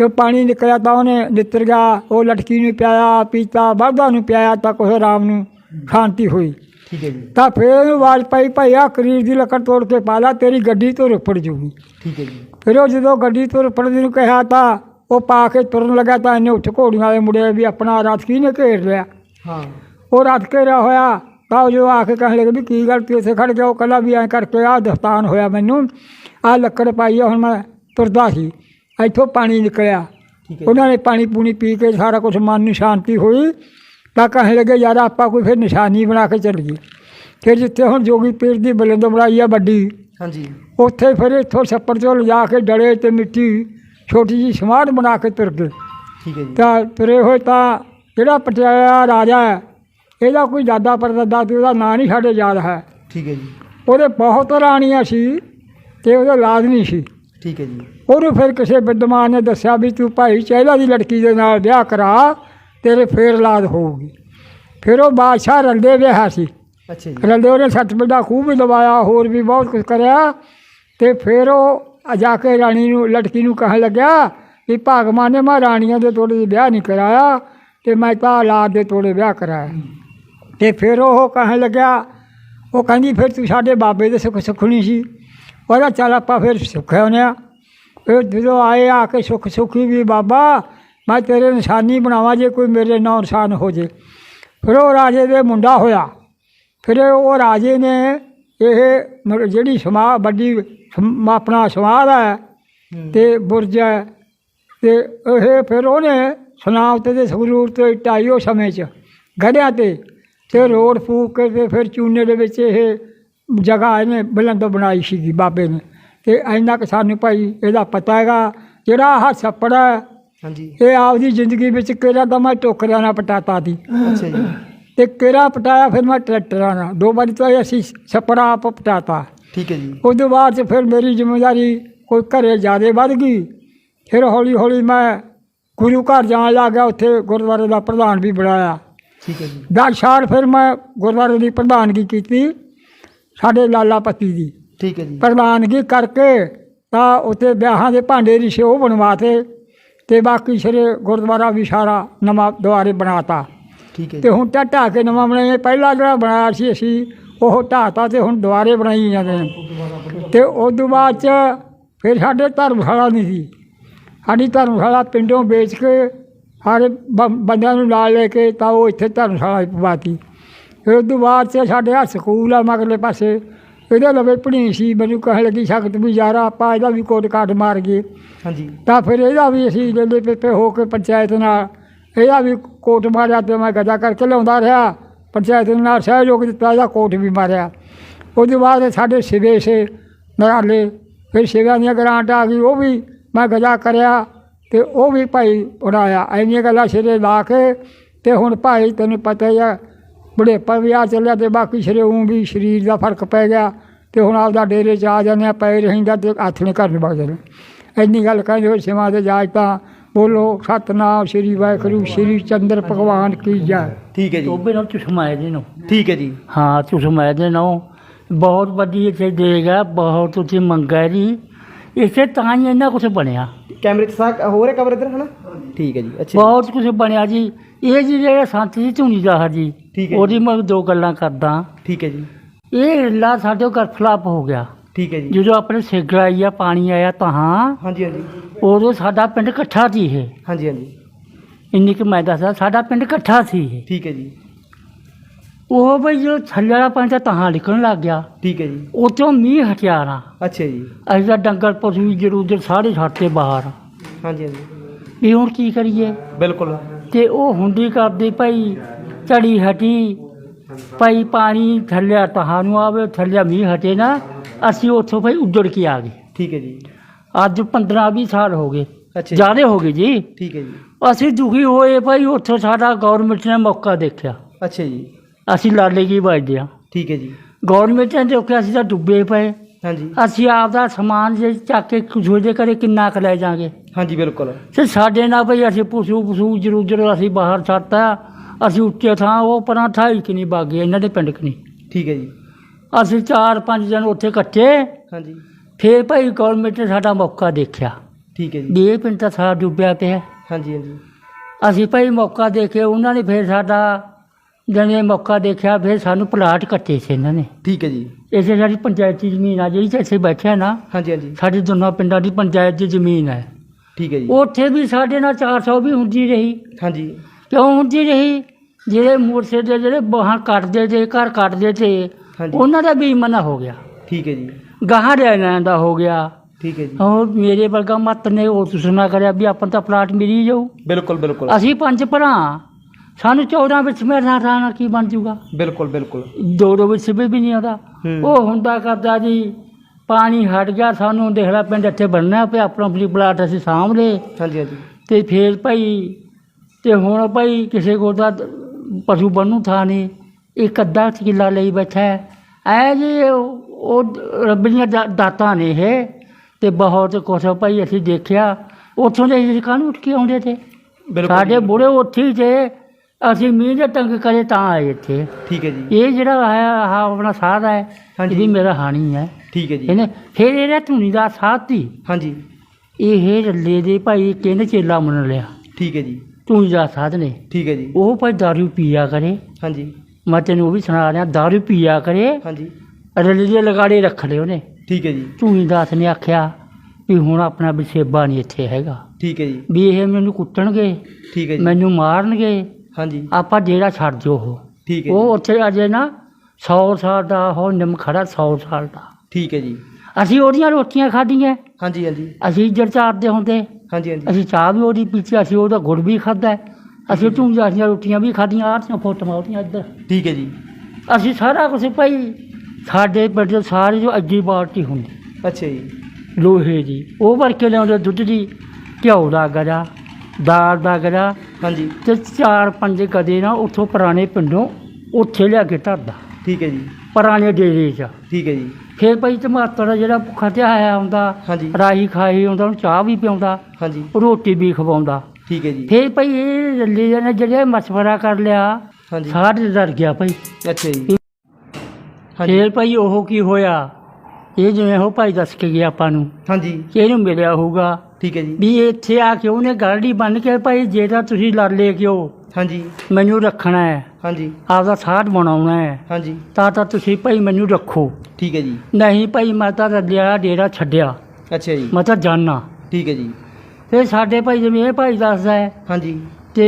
ਜੋ ਪਾਣੀ ਨਿਕਲਿਆ ਤਾਂ ਉਹਨੇ ਨਿੱਤਰ ਗਿਆ ਉਹ ਲਟਕੀ ਨੂੰ ਪਿਆਇਆ ਪੀਤਾ ਬਲਦਾਂ ਨੂੰ ਪਿਆਇਆ ਤਾਂ ਕੋਈ ਰਾਮ ਨੂੰ ਸ਼ਾਂਤੀ ਹੋਈ। ਠੀਕ ਹੈ ਜੀ। ਤਾਂ ਫਿਰ ਉਹਨੂੰ ਆਵਾਜ਼ ਪਾਈ ਭਾਈ ਆ ਕਰੀਰ ਦੀ ਲੱਕੜ ਤੋੜ ਕੇ ਪਾ ਲਾ ਤੇਰੀ ਗੱਡੀ ਤੋਂ ਰੁਪੜ ਜੂਗੀ। ਠੀਕ ਹੈ ਜੀ। ਫਿਰ ਉਹ ਜਦੋਂ ਗੱਡੀ ਤੋਂ ਰੁਪੜ ਦੀ ਨੂੰ ਕਿਹਾ ਤਾਂ ਉਹ ਪਾ ਕੇ ਤੁਰਨ ਲੱਗਾ ਤਾਂ ਇਹਨੇ ਉੱਠ ਘੋੜੀਆਂ ਵਾਲੇ ਮੁੰਡੇ ਵੀ ਆਪਣਾ ਰਥ ਕਿਹਨੇ ਘੇਰ ਲਿਆ। ਹਾਂ। ਉਹ ਕੇ ਰਿਹਾ ਹੋਇਆ ਤਾਂ ਉਹ ਜੋ ਆ ਕੇ ਕਹਿਣ ਲੱਗੇ ਵੀ ਕੀ ਗੱਲ ਤੂੰ ਇੱਥੇ ਖੜ ਗਿਆ ਉਹ ਕਹਿੰਦਾ ਵੀ ਐਂ ਕਰਕੇ ਆ ਦਸਤਾਨ ਹੋਇਆ ਮੈਨੂੰ। ਆ ਲੱਕੜ ਪਾਈ ਆ ਹੁਣ ਮੈਂ ਤੁਰਦਾ ਸੀ ਇੱਥੋਂ ਪਾਣੀ ਨਿਕਲਿਆ। ਉਹਨਾਂ ਨੇ ਪਾਣੀ ਪੂਣੀ ਪੀ ਕੇ ਸਾਰਾ ਕੁਝ ਮਨ ਨੂੰ ਸ਼ਾਂਤੀ ਹੋਈ। ਤਾਂ ਕਹਿਣ ਲੱਗੇ ਯਾਰ ਆਪਾਂ ਕੋਈ ਫਿਰ ਨਿਸ਼ਾਨੀ ਬਣਾ ਕੇ ਚੱਲੀਏ ਫਿਰ ਜਿੱਥੇ ਹੁਣ ਜੋਗੀ ਪੀਰ ਦੀ ਬੁਲੰਦ ਬਣਾਈ ਆ ਵੱਡੀ ਹਾਂਜੀ। ਉੱਥੇ ਫਿਰ ਇੱਥੋਂ ਛੱਪੜ ਚੋਂ ਲਿਜਾ ਕੇ ਡਲੇ ਤੇ ਮਿੱਟੀ ਛੋਟੀ ਜੀ ਸਮਾਧ ਬਣਾ ਕੇ ਤੁਰ ਗਏ। ਠੀਕ ਹੈ ਜੀ। ਤਾਂ ਤੁਰੇ ਹੋਏ ਤਾਂ ਜਿਹੜਾ ਪਟਿਆਲਾ ਰਾਜਾ ਹੈ ਇਹਦਾ ਕੋਈ ਦਾਦਾ ਪਰਦਾਦਾ ਤੇ ਉਹਦਾ ਨਾਂ ਨਹੀਂ ਸਾਡੇ ਯਾਦ ਹੈ। ਠੀਕ ਹੈ ਜੀ। ਉਹਦੇ ਬਹੁਤ ਰਾਣੀਆਂ ਸੀ ਤੇ ਉਹਦਾ ਲਾਜ ਨਹੀਂ ਸੀ। ਠੀਕ ਹੈ ਜੀ। ਉਹਨੂੰ ਫਿਰ ਕਿਸੇ ਵਿਦਵਾਨ ਨੇ ਦੱਸਿਆ ਵੀ ਤੂੰ ਭਾਈ ਚਹਿਲਾ ਦੀ ਲੜਕੀ ਦੇ ਨਾਲ ਵਿਆਹ ਕਰਾ ਤੇਰੇ ਫੇਰ ਲਾਦ ਹੋਊਗੀ। ਫਿਰ ਉਹ ਬਾਦਸ਼ਾਹ ਰੰਦੇ ਵਿਆਹ ਸੀ। ਅੱਛਾ ਜੀ। ਰੰਦੇ ਉਹਨੇ ਸੱਤ ਵੱਡਾ ਖੂਹ ਵੀ ਲਵਾਇਆ ਹੋਰ ਵੀ ਬਹੁਤ ਕੁਝ ਕਰਿਆ ਤੇ ਫਿਰ ਉਹ ਜਾ ਕੇ ਰਾਣੀ ਨੂੰ ਲੜਕੀ ਨੂੰ ਕਹਿਣ ਲੱਗਿਆ ਵੀ ਭਗਵਾਨ ਨੇ ਮੈਂ ਰਾਣੀਆਂ ਦੇ ਤੋੜੇ ਵਿਆਹ ਨਹੀਂ ਕਰਾਇਆ ਤੇ ਮੈਂ ਤਾਂ ਔਲਾਦ ਦੇ ਤੋੜੇ ਵਿਆਹ ਕਰਾਇਆ। ਤੇ ਫਿਰ ਉਹ ਕਹਿਣ ਲੱਗਿਆ ਉਹ ਕਹਿੰਦੀ ਫਿਰ ਤੂੰ ਸਾਡੇ ਬਾਬੇ ਦੇ ਸੁੱਖ ਸੁਖਣੀ ਸੀ। ਉਹਦਾ ਚੱਲ ਆਪਾਂ ਫਿਰ ਸੁੱਖੇ ਹੋਨੇ ਆ ਫਿਰ ਜਦੋਂ ਆਏ ਆ ਕੇ ਸੁੱਖ ਸੁਖੀ ਵੀ ਬਾਬਾ ਮੈਂ ਤੇਰੇ ਨਿਸ਼ਾਨੀ ਬਣਾਵਾਂ ਜੇ ਕੋਈ ਮੇਰੇ ਨਾਲ ਨਿਸ਼ਾਨ ਹੋ ਜੇ। ਫਿਰ ਉਹ ਰਾਜੇ ਦੇ ਮੁੰਡਾ ਹੋਇਆ। ਫਿਰ ਉਹ ਰਾਜੇ ਨੇ ਇਹ ਜਿਹੜੀ ਸਮਾ ਵੱਡੀ ਆਪਣਾ ਸਮਾਧ ਹੈ ਤੇ ਬੁਰਜ ਹੈ ਤੇ ਇਹ ਫਿਰ ਉਹਨੇ ਸੁਨਾਵਤ ਦੇ ਸੰਗਰੂਰ ਤੇ ਉਹ ਸਮੇਂ 'ਚ ਗੜਿਆਂ ਤੇ ਤੇ ਰੋਡ ਫੂਕ ਕੇ ਤੇ ਫਿਰ ਚੂਨੇ ਦੇ ਵਿੱਚ ਇਹ ਜਗ੍ਹਾ ਇਹਨੇ ਬੁਲੰਦ ਬਣਾਈ ਸੀਗੀ ਬਾਬੇ ਨੇ। ਤੇ ਇੰਨਾ ਕਿ ਸਾਨੂੰ ਭਾਈ ਇਹਦਾ ਪਤਾ ਹੈਗਾ ਜਿਹੜਾ ਆਹ ਛੱਪੜ ਹਾਂਜੀ। ਇਹ ਆਪਦੀ ਜ਼ਿੰਦਗੀ ਵਿੱਚ ਕਿਹੜਾ ਤਾਂ ਮੈਂ ਟੋਕਰਿਆਂ ਨਾਲ ਪਟਾਤਾ ਦੀ ਅੱਛਾ ਜੀ। ਤੇ ਕਿਹੜਾ ਪਟਾਇਆ ਫਿਰ ਮੈਂ ਟਰੈਕਟਰਾਂ ਨਾਲ। ਦੋ ਵਾਰੀ ਤਾਂ ਅਸੀਂ ਛੱਪੜਾ ਆਪ ਪਟਾਤਾ। ਠੀਕ ਹੈ ਜੀ। ਉਸ ਤੋਂ ਬਾਅਦ 'ਚ ਫਿਰ ਮੇਰੀ ਜ਼ਿੰਮੇਵਾਰੀ ਕੋਈ ਘਰੇ ਜ਼ਿਆਦਾ ਵੱਧ ਗਈ। ਫਿਰ ਹੌਲੀ ਹੌਲੀ ਮੈਂ ਗੁਰੂ ਘਰ ਜਾਣ ਲੱਗ ਗਿਆ ਉੱਥੇ ਗੁਰਦੁਆਰੇ ਦਾ ਪ੍ਰਧਾਨ ਵੀ ਬਣਾਇਆ। ਠੀਕ ਹੈ ਜੀ। ਦਸ ਸਾਲ ਫਿਰ ਮੈਂ ਗੁਰਦੁਆਰੇ ਦੀ ਪ੍ਰਧਾਨਗੀ ਕੀਤੀ ਸਾਡੇ ਲਾਲਾ ਪਤੀ ਦੀ। ਠੀਕ ਹੈ ਜੀ। ਪ੍ਰਧਾਨਗੀ ਕਰਕੇ ਤਾਂ ਉੱਥੇ ਵਿਆਹਾਂ ਦੇ ਭਾਂਡੇ ਰਿਸ਼ੇ ਉਹ ਬਣਵਾਤੇ ਤੇ ਬਾਕੀ ਸਿਰੇ ਗੁਰਦੁਆਰਾ ਵੀ ਸਾਰਾ ਨਵਾਂ ਦੁਆਰੇ ਬਣਾਤਾ। ਠੀਕ ਹੈ ਤੇ ਹੁਣ ਤਾਂ ਢਾਹ ਕੇ ਨਵਾਂ ਬਣਾਇਆ ਪਹਿਲਾਂ ਜਿਹੜਾ ਬਣਾਇਆ ਸੀ ਅਸੀਂ ਉਹ ਢਾਹਤਾ ਤੇ ਹੁਣ ਦੁਆਰੇ ਬਣਾਈ ਜਾਂਦੇ ਨੇ ਤੇ ਉਸ ਤੋਂ ਬਾਅਦ ਚ ਫਿਰ ਸਾਡੇ ਧਰਮਸ਼ਾਲਾ ਨਹੀਂ ਸੀ। ਸਾਡੀ ਧਰਮਸ਼ਾਲਾ ਪਿੰਡੋਂ ਵੇਚ ਕੇ ਬ- ਬੰਦਿਆਂ ਨੂੰ ਨਾਲ ਲੈ ਕੇ ਤਾਂ ਉਹ ਇੱਥੇ ਧਰਮਸ਼ਾਲਾ ਪਵਾਤੀ। ਫਿਰ ਉਸ ਤੋਂ ਬਾਅਦ ਚ ਸਾਡੇ ਆ ਸਕੂਲ ਆ ਮਗਲੇ ਪਾਸੇ। ਇਹਦੇ ਲਵੇ ਪੜ੍ਹੀ ਸੀ ਮੈਨੂੰ ਕਹਿਣ ਲੱਗੀ ਸ਼ਕਤ ਵੀ ਯਾਰ ਆਪਾਂ ਇਹਦਾ ਵੀ ਕੋਟ ਕਾਟ ਮਾਰ ਗਏ। ਹਾਂਜੀ। ਤਾਂ ਫਿਰ ਇਹਦਾ ਵੀ ਅਸੀਂ ਲੈਲੇ ਪੇਪੇ ਹੋ ਕੇ ਪੰਚਾਇਤ ਨਾਲ ਇਹਦਾ ਵੀ ਕੋਟ ਮਾਰਿਆ ਤੇ ਮੈਂ ਗਦਾ ਕਰਕੇ ਲਿਆਉਂਦਾ ਰਿਹਾ। ਪੰਚਾਇਤ ਨਾਲ ਸਹਿਯੋਗ ਦਿੱਤਾ ਇਹਦਾ ਕੋਟ ਵੀ ਮਾਰਿਆ। ਉਹਦੇ ਬਾਅਦ ਸਾਡੇ ਸਿਵੇ ਸੇ ਨਰਾਲੇ ਫਿਰ ਸਿਵਿਆਂ ਦੀਆਂ ਗ੍ਰਾਂਟ ਆ ਗਈ ਉਹ ਵੀ ਮੈਂ ਗਦਾ ਕਰਿਆ। ਤੇ ਉਹ ਵੀ ਭਾਈ ਬਣਾਇਆ ਐਨੀਆਂ ਗੱਲਾਂ ਸਿਰੇ ਲਾ ਕੇ ਤੇ ਹੁਣ ਭਾਈ ਤੈਨੂੰ ਪਤਾ ਹੀ ਆ ਬੁਢੇਪਾ ਵੀ ਆ ਚੱਲਿਆ ਤੇ ਬਾਕੀ ਸਿਰੇ ਉਂ ਵੀ ਸਰੀਰ ਦਾ ਫ਼ਰਕ ਪੈ ਗਿਆ ਤੇ ਹੁਣ ਆਪਦਾ ਡੇਰੇ 'ਚ ਆ ਜਾਂਦੇ ਆ ਪਏ ਰਹਿੰਦਾ ਤੇ ਹੱਥ ਨੇ ਘਰ ਨੂੰ ਵਗ ਜਾਂਦੇ ਇੰਨੀ ਗੱਲ ਕਹਿੰਦੇ ਹੋਏ ਸਿਵਾ ਦੇ ਜਾਜ ਤਾਂ ਬੋਲੋ ਸਤਨਾਮ ਸ੍ਰੀ ਵਾਹਿਗੁਰੂ ਸ੍ਰੀ ਚੰਦਰ ਭਗਵਾਨ ਕੀ ਜੈ। ਠੀਕ ਹੈ ਜੀ। ਟੋਬੇ ਨਾਲ ਚੁਸ਼ਮਾਏ ਦੇ ਨੂੰ। ਠੀਕ ਹੈ ਜੀ। ਹਾਂ ਚੁਸ਼ਮਾਏ ਦੇ ਨੂੰ। ਬਹੁਤ ਵੱਡੀ ਇੱਥੇ ਦੇਗਾ ਬਹੁਤ ਉੱਥੇ ਮੰਗਾ ਜੀ। ਇਸੇ ਤਾਂ ਹੀ ਇੰਨਾ ਕੁਝ ਬਣਿਆ। ਕੈਮਰੇ 'ਚ ਸਾਕ ਹੋ ਰਿਹਾ ਕਵਰ ਇੱਧਰ ਹਨਾ? ਠੀਕ ਹੈ ਜੀ ਅੱਛਾ ਬਹੁਤ ਕੁਝ ਬਣਿਆ ਜੀ। ਇਹ ਜੀ ਜਿਹੜਾ ਸੰਤ ਜੀ ਝੁਣੀ ਦਾ ਜੀ ਠੀਕ ਹੈ ਉਹਦੀ ਮੈਂ ਦੋ ਗੱਲਾਂ ਕਰਦਾ। ਠੀਕ ਹੈ ਜੀ। ਇਹ ਹਿੱਲਾ ਸਾਡੇ ਘਰ ਫਲਾਪ ਹੋ ਗਿਆ। ਠੀਕ ਹੈ ਜੀ। ਜਦੋਂ ਆਪਣੇ ਸਿਗਰ ਆਈ ਆ ਪਾਣੀ ਆਇਆ ਤਾਂ ਹਾਂਜੀ ਹਾਂਜੀ। ਉਦੋਂ ਸਾਡਾ ਪਿੰਡ ਇਕੱਠਾ ਸੀ ਇਹ। ਹਾਂਜੀ ਹਾਂਜੀ। ਇੰਨੀ ਕਿ ਮੈਂ ਦੱਸਦਾ ਸਾਡਾ ਪਿੰਡ ਇਕੱਠਾ ਸੀ ਇਹ। ਠੀਕ ਹੈ ਜੀ। ਉਹ ਬਈ ਜਦੋਂ ਥੱਲੇ ਵਾਲਾ ਪਾਣੀ ਤਾਂ ਤਾਂ ਨਿਕਲਣ ਲੱਗ ਗਿਆ। ਠੀਕ ਹੈ ਜੀ। ਉਤੋਂ ਮੀਂਹ ਹਟਿਆ ਨਾ। ਅੱਛਾ ਜੀ। ਅਸੀਂ ਤਾਂ ਡੰਗਰ ਪਸ਼ੂ ਜਰੂਰ ਸਾਰੇ ਛੱਡਤੇ ਬਾਹਰ। ਹਾਂਜੀ ਹਾਂਜੀ। ਵੀ ਹੁਣ ਕੀ ਕਰੀਏ? ਬਿਲਕੁਲ। ਤੇ ਉਹ ਹੁੰਦੀ ਕਰਦੀ ਭਾਈ ਝੜੀ ਹਟੀ ਭਾਈ ਪਾਣੀ ਥੱਲੇ ਤਹਾਨੂੰ ਆਵੇ ਥੱਲੇ ਮੀਂਹ ਹਟੇ ਨਾ ਅਸੀਂ ਉੱਥੋਂ ਭਾਈ ਉੱਜੜ ਕੇ ਆ ਗਏ। ਠੀਕ ਹੈ ਜੀ। ਅੱਜ 15 20 ਸਾਲ ਹੋ ਗਏ। ਅੱਛਾ ਜੀ। ਜ਼ਿਆਦੇ ਹੋ ਗਏ ਜੀ। ਠੀਕ ਹੈ ਜੀ। ਅਸੀਂ ਦੁਖੀ ਹੋਏ ਭਾਈ ਉੱਥੋਂ ਸਾਡਾ ਗਵਰਨਮੈਂਟ ਨੇ ਮੌਕਾ ਦੇਖਿਆ। ਅੱਛਾ ਜੀ। ਅਸੀਂ ਲਾਲੇ ਕੀ ਵੱਜਦੇ ਆ ਠੀਕ ਹੈ ਜੀ। ਗਵਰਨਮੈਂਟ ਨੇ ਦੇਖਿਆ ਅਸੀਂ ਤਾਂ ਡੁੱਬੇ ਪਏ। ਹਾਂਜੀ। ਅਸੀਂ ਆਪਦਾ ਸਮਾਨ ਜੇ ਚੱਕ ਕੇ ਦੂਜੇ ਕਰੇ ਕਿੰਨਾ ਕੁ ਲੈ ਜਾਾਂਗੇ ਹਾਂਜੀ ਬਿਲਕੁਲ। ਤੇ ਸਾਡੇ ਨਾਲ ਭਈ ਅਸੀਂ ਪਸ਼ੂ ਪਸ਼ੂ ਜਰੂਰ ਜਰੂਰ ਅਸੀਂ ਬਾਹਰ ਛੱਡਤਾ। ਅਸੀਂ ਉੱਚੇ ਥਾਂ ਉਹ ਪਰਾਂ ਥਾਈ ਕਿ ਨਹੀਂ ਬਾਗੇ ਇਹਨਾਂ ਦੇ ਪਿੰਡ ਕਿ ਨਹੀਂ। ਠੀਕ ਹੈ ਜੀ। ਅਸੀਂ ਚਾਰ ਪੰਜ ਜਣ ਉੱਥੇ ਇਕੱਠੇ। ਹਾਂਜੀ। ਫੇਰ ਭਾਈ ਗਵਰਨਮੈਂਟ ਨੇ ਸਾਡਾ ਮੌਕਾ ਦੇਖਿਆ। ਠੀਕ ਹੈ ਜੀ। ਵੀ ਇਹ ਪਿੰਡ ਤਾਂ ਸਾਰਾ ਡੁੱਬਿਆ ਪਿਆ। ਹਾਂਜੀ ਹਾਂਜੀ। ਅਸੀਂ ਭਾਈ ਮੌਕਾ ਦੇਖੇ ਉਹਨਾਂ ਨੇ ਫੇਰ ਸਾਡਾ ਜਣੇ ਮੌਕਾ ਦੇਖਿਆ ਫਿਰ ਸਾਨੂੰ ਪਲਾਟ ਕੱਟੇ ਸੀ ਇਹਨਾਂ ਨੇ। ਠੀਕ ਹੈ ਜੀ। ਇਸੇ ਸਾਡੀ ਪੰਚਾਇਤੀ ਜ਼ਮੀਨ ਆ ਜਿਹੜੀ 'ਚ ਅਸੀਂ ਬੈਠੇ ਆ ਨਾ ਹਾਂਜੀ ਹਾਂਜੀ। ਸਾਡੀ ਦੋਨਾਂ ਪਿੰਡਾਂ ਦੀ ਪੰਚਾਇਤ ਦੀ ਜ਼ਮੀਨ ਹੈ। ਠੀਕ ਹੈ ਜੀ। ਉੱਥੇ ਵੀ ਸਾਡੇ ਨਾਲ 400 ਵੀ ਹੁੰਦੀ ਰਹੀ। ਹਾਂਜੀ। ਕਿਉਂ ਹੁੰਦੀ ਰਹੀ? ਜਿਹੜੇ ਮੂਰਸੇ ਦੇ ਜਿਹੜੇ ਬਾਹਾਂ ਕੱਟਦੇ ਤੇ ਘਰ ਕੱਟਦੇ ਤੇ ਹਾਂਜੀ। ਉਹਨਾਂ ਦਾ ਵੀ ਮਨਾ ਹੋ ਗਿਆ। ਠੀਕ ਹੈ ਜੀ। ਗਾਹਾਂ ਰਹਿਣ ਦਾ ਹੋ ਗਿਆ। ਠੀਕ ਹੈ ਜੀ। ਉਹ ਮੇਰੇ ਵਰਗਾ ਮੱਤ ਨੇ ਉਹ ਸੁਸਨਾ ਕਰਿਆ ਵੀ ਆਪਾਂ ਤਾਂ ਪਲਾਟ ਮਿਲੀ ਜਾਊ। ਬਿਲਕੁਲ ਬਿਲਕੁਲ। ਅਸੀਂ ਪੰਜ ਭਰਾ ਸਾਨੂੰ 14 ਵਿੱਚ ਮੇਰਾ ਰਾਣਾ ਕੀ ਬਣ ਜੂਗਾ ਬਿਲਕੁਲ ਬਿਲਕੁਲ। ਦੋ ਦੋ ਵਿੱਚ ਵੀ ਨਹੀਂ ਆਉਂਦਾ। ਹੂੰ। ਉਹ ਹੁੰਦਾ ਕਰਦਾ ਜੀ ਪਾਣੀ ਹਟ ਗਿਆ ਸਾਨੂੰ ਦੇਖਲਾ ਪਿੰਡ ਇੱਥੇ ਬਣਨਾ ਪਿਆ ਆਪਣਾ ਆਪਣੀ ਪਲਾਟ ਅਸੀਂ ਸਾਂਭਲੇ ਹਾਂਜੀ ਹਾਂਜੀ। ਤੇ ਫੇਰ ਭਾਈ ਤੇ ਹੁਣ ਭਾਈ ਕਿਸੇ ਕੋਲ ਦਾ ਪਸ਼ੂ ਬੰਨੂ ਥਾਂ ਨਹੀਂ। ਇੱਕ ਅੱਧਾ ਕਿੱਲਾ ਲਈ ਬੈਠਾ ਹੈ। ਐ ਜੀ ਉਹ ਉਹ ਰੱਬ ਦੀਆਂ ਦਾ- ਦਾਤਾਂ ਨੇ ਇਹ। ਤੇ ਬਹੁਤ ਕੁਛ ਭਾਈ ਅਸੀਂ ਦੇਖਿਆ। ਉੱਥੋਂ ਦੇ ਅਸੀਂ ਕਾਹਨੂੰ ਉੱਠ ਕੇ ਆਉਂਦੇ ਤੇ? ਬਿਲਕੁਲ। ਸਾਡੇ। ਬੁੜੇ ਉੱਥੇ ਹੀ ਤੇ ਅਸੀਂ ਮੀਂਹ ਦੇ ਤੰਗ ਕਰੇ ਤਾਂ ਆਏ ਇੱਥੇ। ਠੀਕ ਹੈ ਜੀ। ਇਹ ਜਿਹੜਾ ਆਇਆ ਆਹ ਆਪਣਾ ਸਾਧ ਹੈ ਹਾਂਜੀ। ਇਹਦੀ ਮੇਰਾ ਹਾਣੀ ਹੈ। ਠੀਕ ਹੈ ਜੀ। ਇਹਨੇ ਫਿਰ ਇਹਦਾ ਧੂਣੀ ਦਾ ਸਾਧ ਸੀ ਹਾਂਜੀ। ਇਹ ਰੱਲੇ ਦੇ ਭਾਈ ਕਹਿੰਦੇ ਚੇਲਾ ਮੰਨ ਲਿਆ। ਠੀਕ ਹੈ ਜੀ। ਧੂਣੀ ਦਾ ਸਾਧ ਨੇ। ਠੀਕ ਹੈ ਜੀ। ਉਹ ਭਾਈ ਦਾਰੂ ਪੀਆ ਕਰੇ। ਹਾਂਜੀ। ਮੈਂ ਤੈਨੂੰ ਉਹ ਵੀ ਸੁਣਾ ਰਿਹਾ ਦਾਰੂ ਪੀਆ ਕਰੇ। ਹਾਂਜੀ। ਰੱਲੇ ਦੇ ਲਗਾੜੇ ਰੱਖ ਲਏ ਉਹਨੇ। ਠੀਕ ਹੈ ਜੀ। ਧੂਣੀ ਦਾਸ ਨੇ ਆਖਿਆ ਵੀ ਹੁਣ ਆਪਣਾ ਵਿਸੇਬਾ ਨਹੀਂ ਇੱਥੇ ਹੈਗਾ। ਠੀਕ ਹੈ ਜੀ। ਵੀ ਇਹ ਮੈਨੂੰ ਕੁੱਟਣਗੇ। ਠੀਕ ਹੈ ਜੀ। ਮੈਨੂੰ ਮਾਰਨਗੇ। ਹਾਂਜੀ। ਆਪਾਂ ਡੇਰਾ ਛੱਡ ਦਿਓ ਉਹ। ਠੀਕ ਹੈ ਉਹ ਜੀ। ਉੱਥੇ ਅਜੇ ਨਾ 100 ਸਾਲ ਦਾ ਉਹ ਨਿੰਮ ਖੜਾ 100 ਸਾਲ ਦਾ। ਠੀਕ ਹੈ ਜੀ। ਅਸੀਂ ਉਹਦੀਆਂ ਰੋਟੀਆਂ ਖਾਧੀਆਂ। ਹਾਂਜੀ ਹਾਂਜੀ। ਅਸੀਂ ਇੱਜ਼ਤ ਚਾਰਦੇ ਹੁੰਦੇ। ਹਾਂਜੀ ਹਾਂਜੀ। ਅਸੀਂ ਚਾਹ ਵੀ ਉਹਦੀ ਪੀਤੀ ਅਸੀਂ ਉਹਦਾ ਗੁੜ ਵੀ ਖਾਧਾ। ਅਸੀਂ ਝੂੰਜਾਂ ਦੀਆਂ ਰੋਟੀਆਂ ਵੀ ਖਾਧੀਆਂ ਆਰਤੀਆਂ ਫੋਟੋਆਂ ਉਹਦੀਆਂ ਇੱਧਰ। ਠੀਕ ਹੈ ਜੀ। ਅਸੀਂ ਸਾਰਾ ਕੁਝ ਭਾਈ ਸਾਡੇ ਪਿੰਡ ਦੇ ਸਾਰੇ ਜੋ ਅੱਜੀ ਬਾਲਟੀ ਹੁੰਦੀ। ਅੱਛਾ ਜੀ। ਲੋਹੇ ਦੀ ਉਹ ਭਰ ਕੇ ਲਿਆਉਂਦੇ ਦੁੱਧ ਦੀ ਘਿਓ ਦਾ ਗਰਾ ਦਾਲ ਦਾ ਗਰਾ ਹਾਂਜੀ। ਤੇ ਚਾਰ ਪੰਜ ਕਦੇ ਨਾ ਉੱਥੋਂ ਪੁਰਾਣੇ ਪਿੰਡੋਂ ਉੱਥੇ ਲਿਆ ਕੇ ਧਰਦਾ ਠੀਕ ਹੈ ਜੀ। ਪੁਰਾਣੇ ਡੇਰੇ 'ਚ। ਠੀਕ ਹੈ ਜੀ। ਫਿਰ ਭਾਈ ਟਮਾਟਰ ਦਾ ਜਿਹੜਾ ਭੁੱਖਾ ਤੇ ਆਇਆ ਹੁੰਦਾ ਹਾਂਜੀ। ਰਾਹੀ ਖਾਈ ਹੁੰਦਾ ਉਹਨੂੰ ਚਾਹ ਵੀ ਪਿਆਉਂਦਾ ਹਾਂਜੀ। ਰੋਟੀ ਵੀ ਖਵਾਉਂਦਾ। ਠੀਕ ਹੈ ਜੀ। ਫਿਰ ਭਾਈ ਇਹ ਰੱਲੀ ਨੇ ਜਿਹੜੇ ਮਸ਼ਵਰਾ ਕਰ ਲਿਆ ਹਾਂਜੀ। ਸਾਰੇ ਡਰ ਗਿਆ ਭਾਈ। ਅੱਛਾ ਜੀ। ਹਾਂਜੀ। ਫਿਰ ਭਾਈ ਉਹ ਕੀ ਹੋਇਆ ਇਹ ਜਿਵੇਂ ਉਹ ਭਾਈ ਦੱਸ ਕੇ ਗਿਆ ਆਪਾਂ ਨੂੰ ਹਾਂਜੀ। ਕਿ ਇਹਨੂੰ ਮਿਲਿਆ ਹੋਊਗਾ। ਠੀਕ ਹੈ ਜੀ। ਵੀ ਇੱਥੇ ਆ ਕੇ ਉਹਨੇ ਗਾੜੀ ਬੰਨ ਕੇ ਭਾਈ ਜੇ ਤਾਂ ਤੁਸੀਂ ਲੜ ਲੈ ਕਿਓ ਹਾਂਜੀ। ਮੈਨੂੰ ਰੱਖਣਾ ਹੈ। ਹਾਂਜੀ। ਆਪਦਾ ਸਾਥ ਬਣਾਉਣਾ ਹੈ। ਹਾਂਜੀ। ਤਾਂ ਤਾਂ ਤੁਸੀਂ ਭਾਈ ਮੈਨੂੰ ਰੱਖੋ। ਠੀਕ ਹੈ ਜੀ। ਨਹੀਂ ਭਾਈ ਮੈਂ ਤਾਂ ਰੱਲਿਆ ਡੇਰਾ ਛੱਡਿਆ। ਅੱਛਾ ਜੀ। ਮੈਂ ਤਾਂ ਜਾਣਾ ਠੀਕ ਹੈ ਜੀ। ਫਿਰ ਸਾਡੇ ਭਾਈ ਜਿਵੇਂ ਇਹ ਭਾਈ ਦੱਸਦਾ ਹੈ ਹਾਂਜੀ। ਤੇ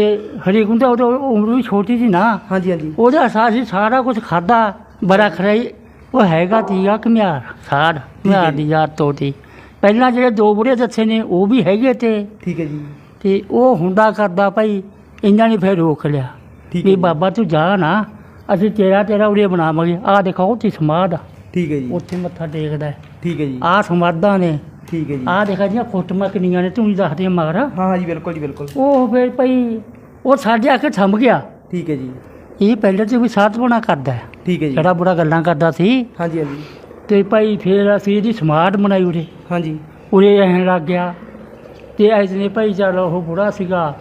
ਹਰੀ ਗੁੰਦਾ ਉਹ ਉਮਰ ਵੀ ਛੋਟੀ ਸੀ ਨਾ। ਹਾਂਜੀ ਹਾਂਜੀ। ਉਹਦਾ ਅਸਾਸ ਹੀ ਸਾਰਾ ਕੁਝ ਖਾਦਾ ਬੜਾ ਖਰਾਈ। ਉਹ ਹੈਗਾ ਤੀਗਾ ਘਮਿਆਰ ਸਾੜ ਘਮਿਆਰ ਦੀ ਯਾਦ ਤੋਤੀ। ਪਹਿਲਾਂ ਜਿਹੜੇ ਦੋ ਬੁੜੇ ਦੱਸੇ ਨੇ ਉਹ ਵੀ ਹੈਗੇ ਤੇ। ਠੀਕ ਹੈ ਜੀ। ਤੇ ਉਹ ਹੁੰਦਾ ਕਰਦਾ ਭਾਈ ਇਹਨਾਂ ਨੇ ਫਿਰ ਰੋਕ ਲਿਆ। ਠੀਕ ਵੀ ਜੀ। ਬਾਬਾ ਤੂੰ ਜਾ ਨਾ ਅਸੀਂ ਤੇਰਾ ਤੇਰਾ ਉਰੇ ਬਣਾਵਾਂਗੇ। ਆਹ ਦੇਖੋ ਉੱਥੇ ਸਮਾਧ ਆ। ਠੀਕ ਹੈ ਜੀ। ਉੱਥੇ ਮੱਥਾ ਟੇਕਦਾ। ਹੈ। ਠੀਕ ਹੈ ਜੀ। ਆਹ ਸਮਾਧਾਂ ਨੇ। ਠੀਕ ਹੈ ਜੀ। ਆਹ ਦੇਖਾ ਜੀਆਂ ਫੋਟੋਆਂ ਕਿੰਨੀਆਂ ਨੇ ਤੂੰ ਹੀ ਦੱਸਦੇ ਮਗਰ ਹਾਂ ਹਾਂ ਜੀ ਬਿਲਕੁਲ ਜੀ ਬਿਲਕੁਲ। ਉਹ ਫਿਰ ਭਾਈ ਉਹ ਸਾਡੇ ਆ ਕੇ ਥੰਮ ਗਿਆ। ਠੀਕ ਹੈ ਜੀ। ਇਹ ਪਹਿਲੇ ਤੋਂ ਵੀ ਸਾਧ ਬਣਾ ਕਰਦਾ। ਹੈ ਠੀਕ ਹੈ ਜੀ। ਜਿਹੜਾ ਬੁੜਾ ਗੱਲਾਂ ਕਰਦਾ ਸੀ। ਹਾਂਜੀ ਹਾਂਜੀ। ਤੇ ਭਾਈ ਫਿਰ ਅਸੀਂ ਇਹਦੀ ਸਮਾਧ ਬਣਾਈ ਉਰੇ। ਹਾਂਜੀ। ਉਰੇ ਰਹਿਣ ਲੱਗ ਗਿਆ। ਤੇ ਐਸਨੇ ਭਾਈ ਚੱਲ ਉਹ ਬੁੜਾ ਸੀਗਾ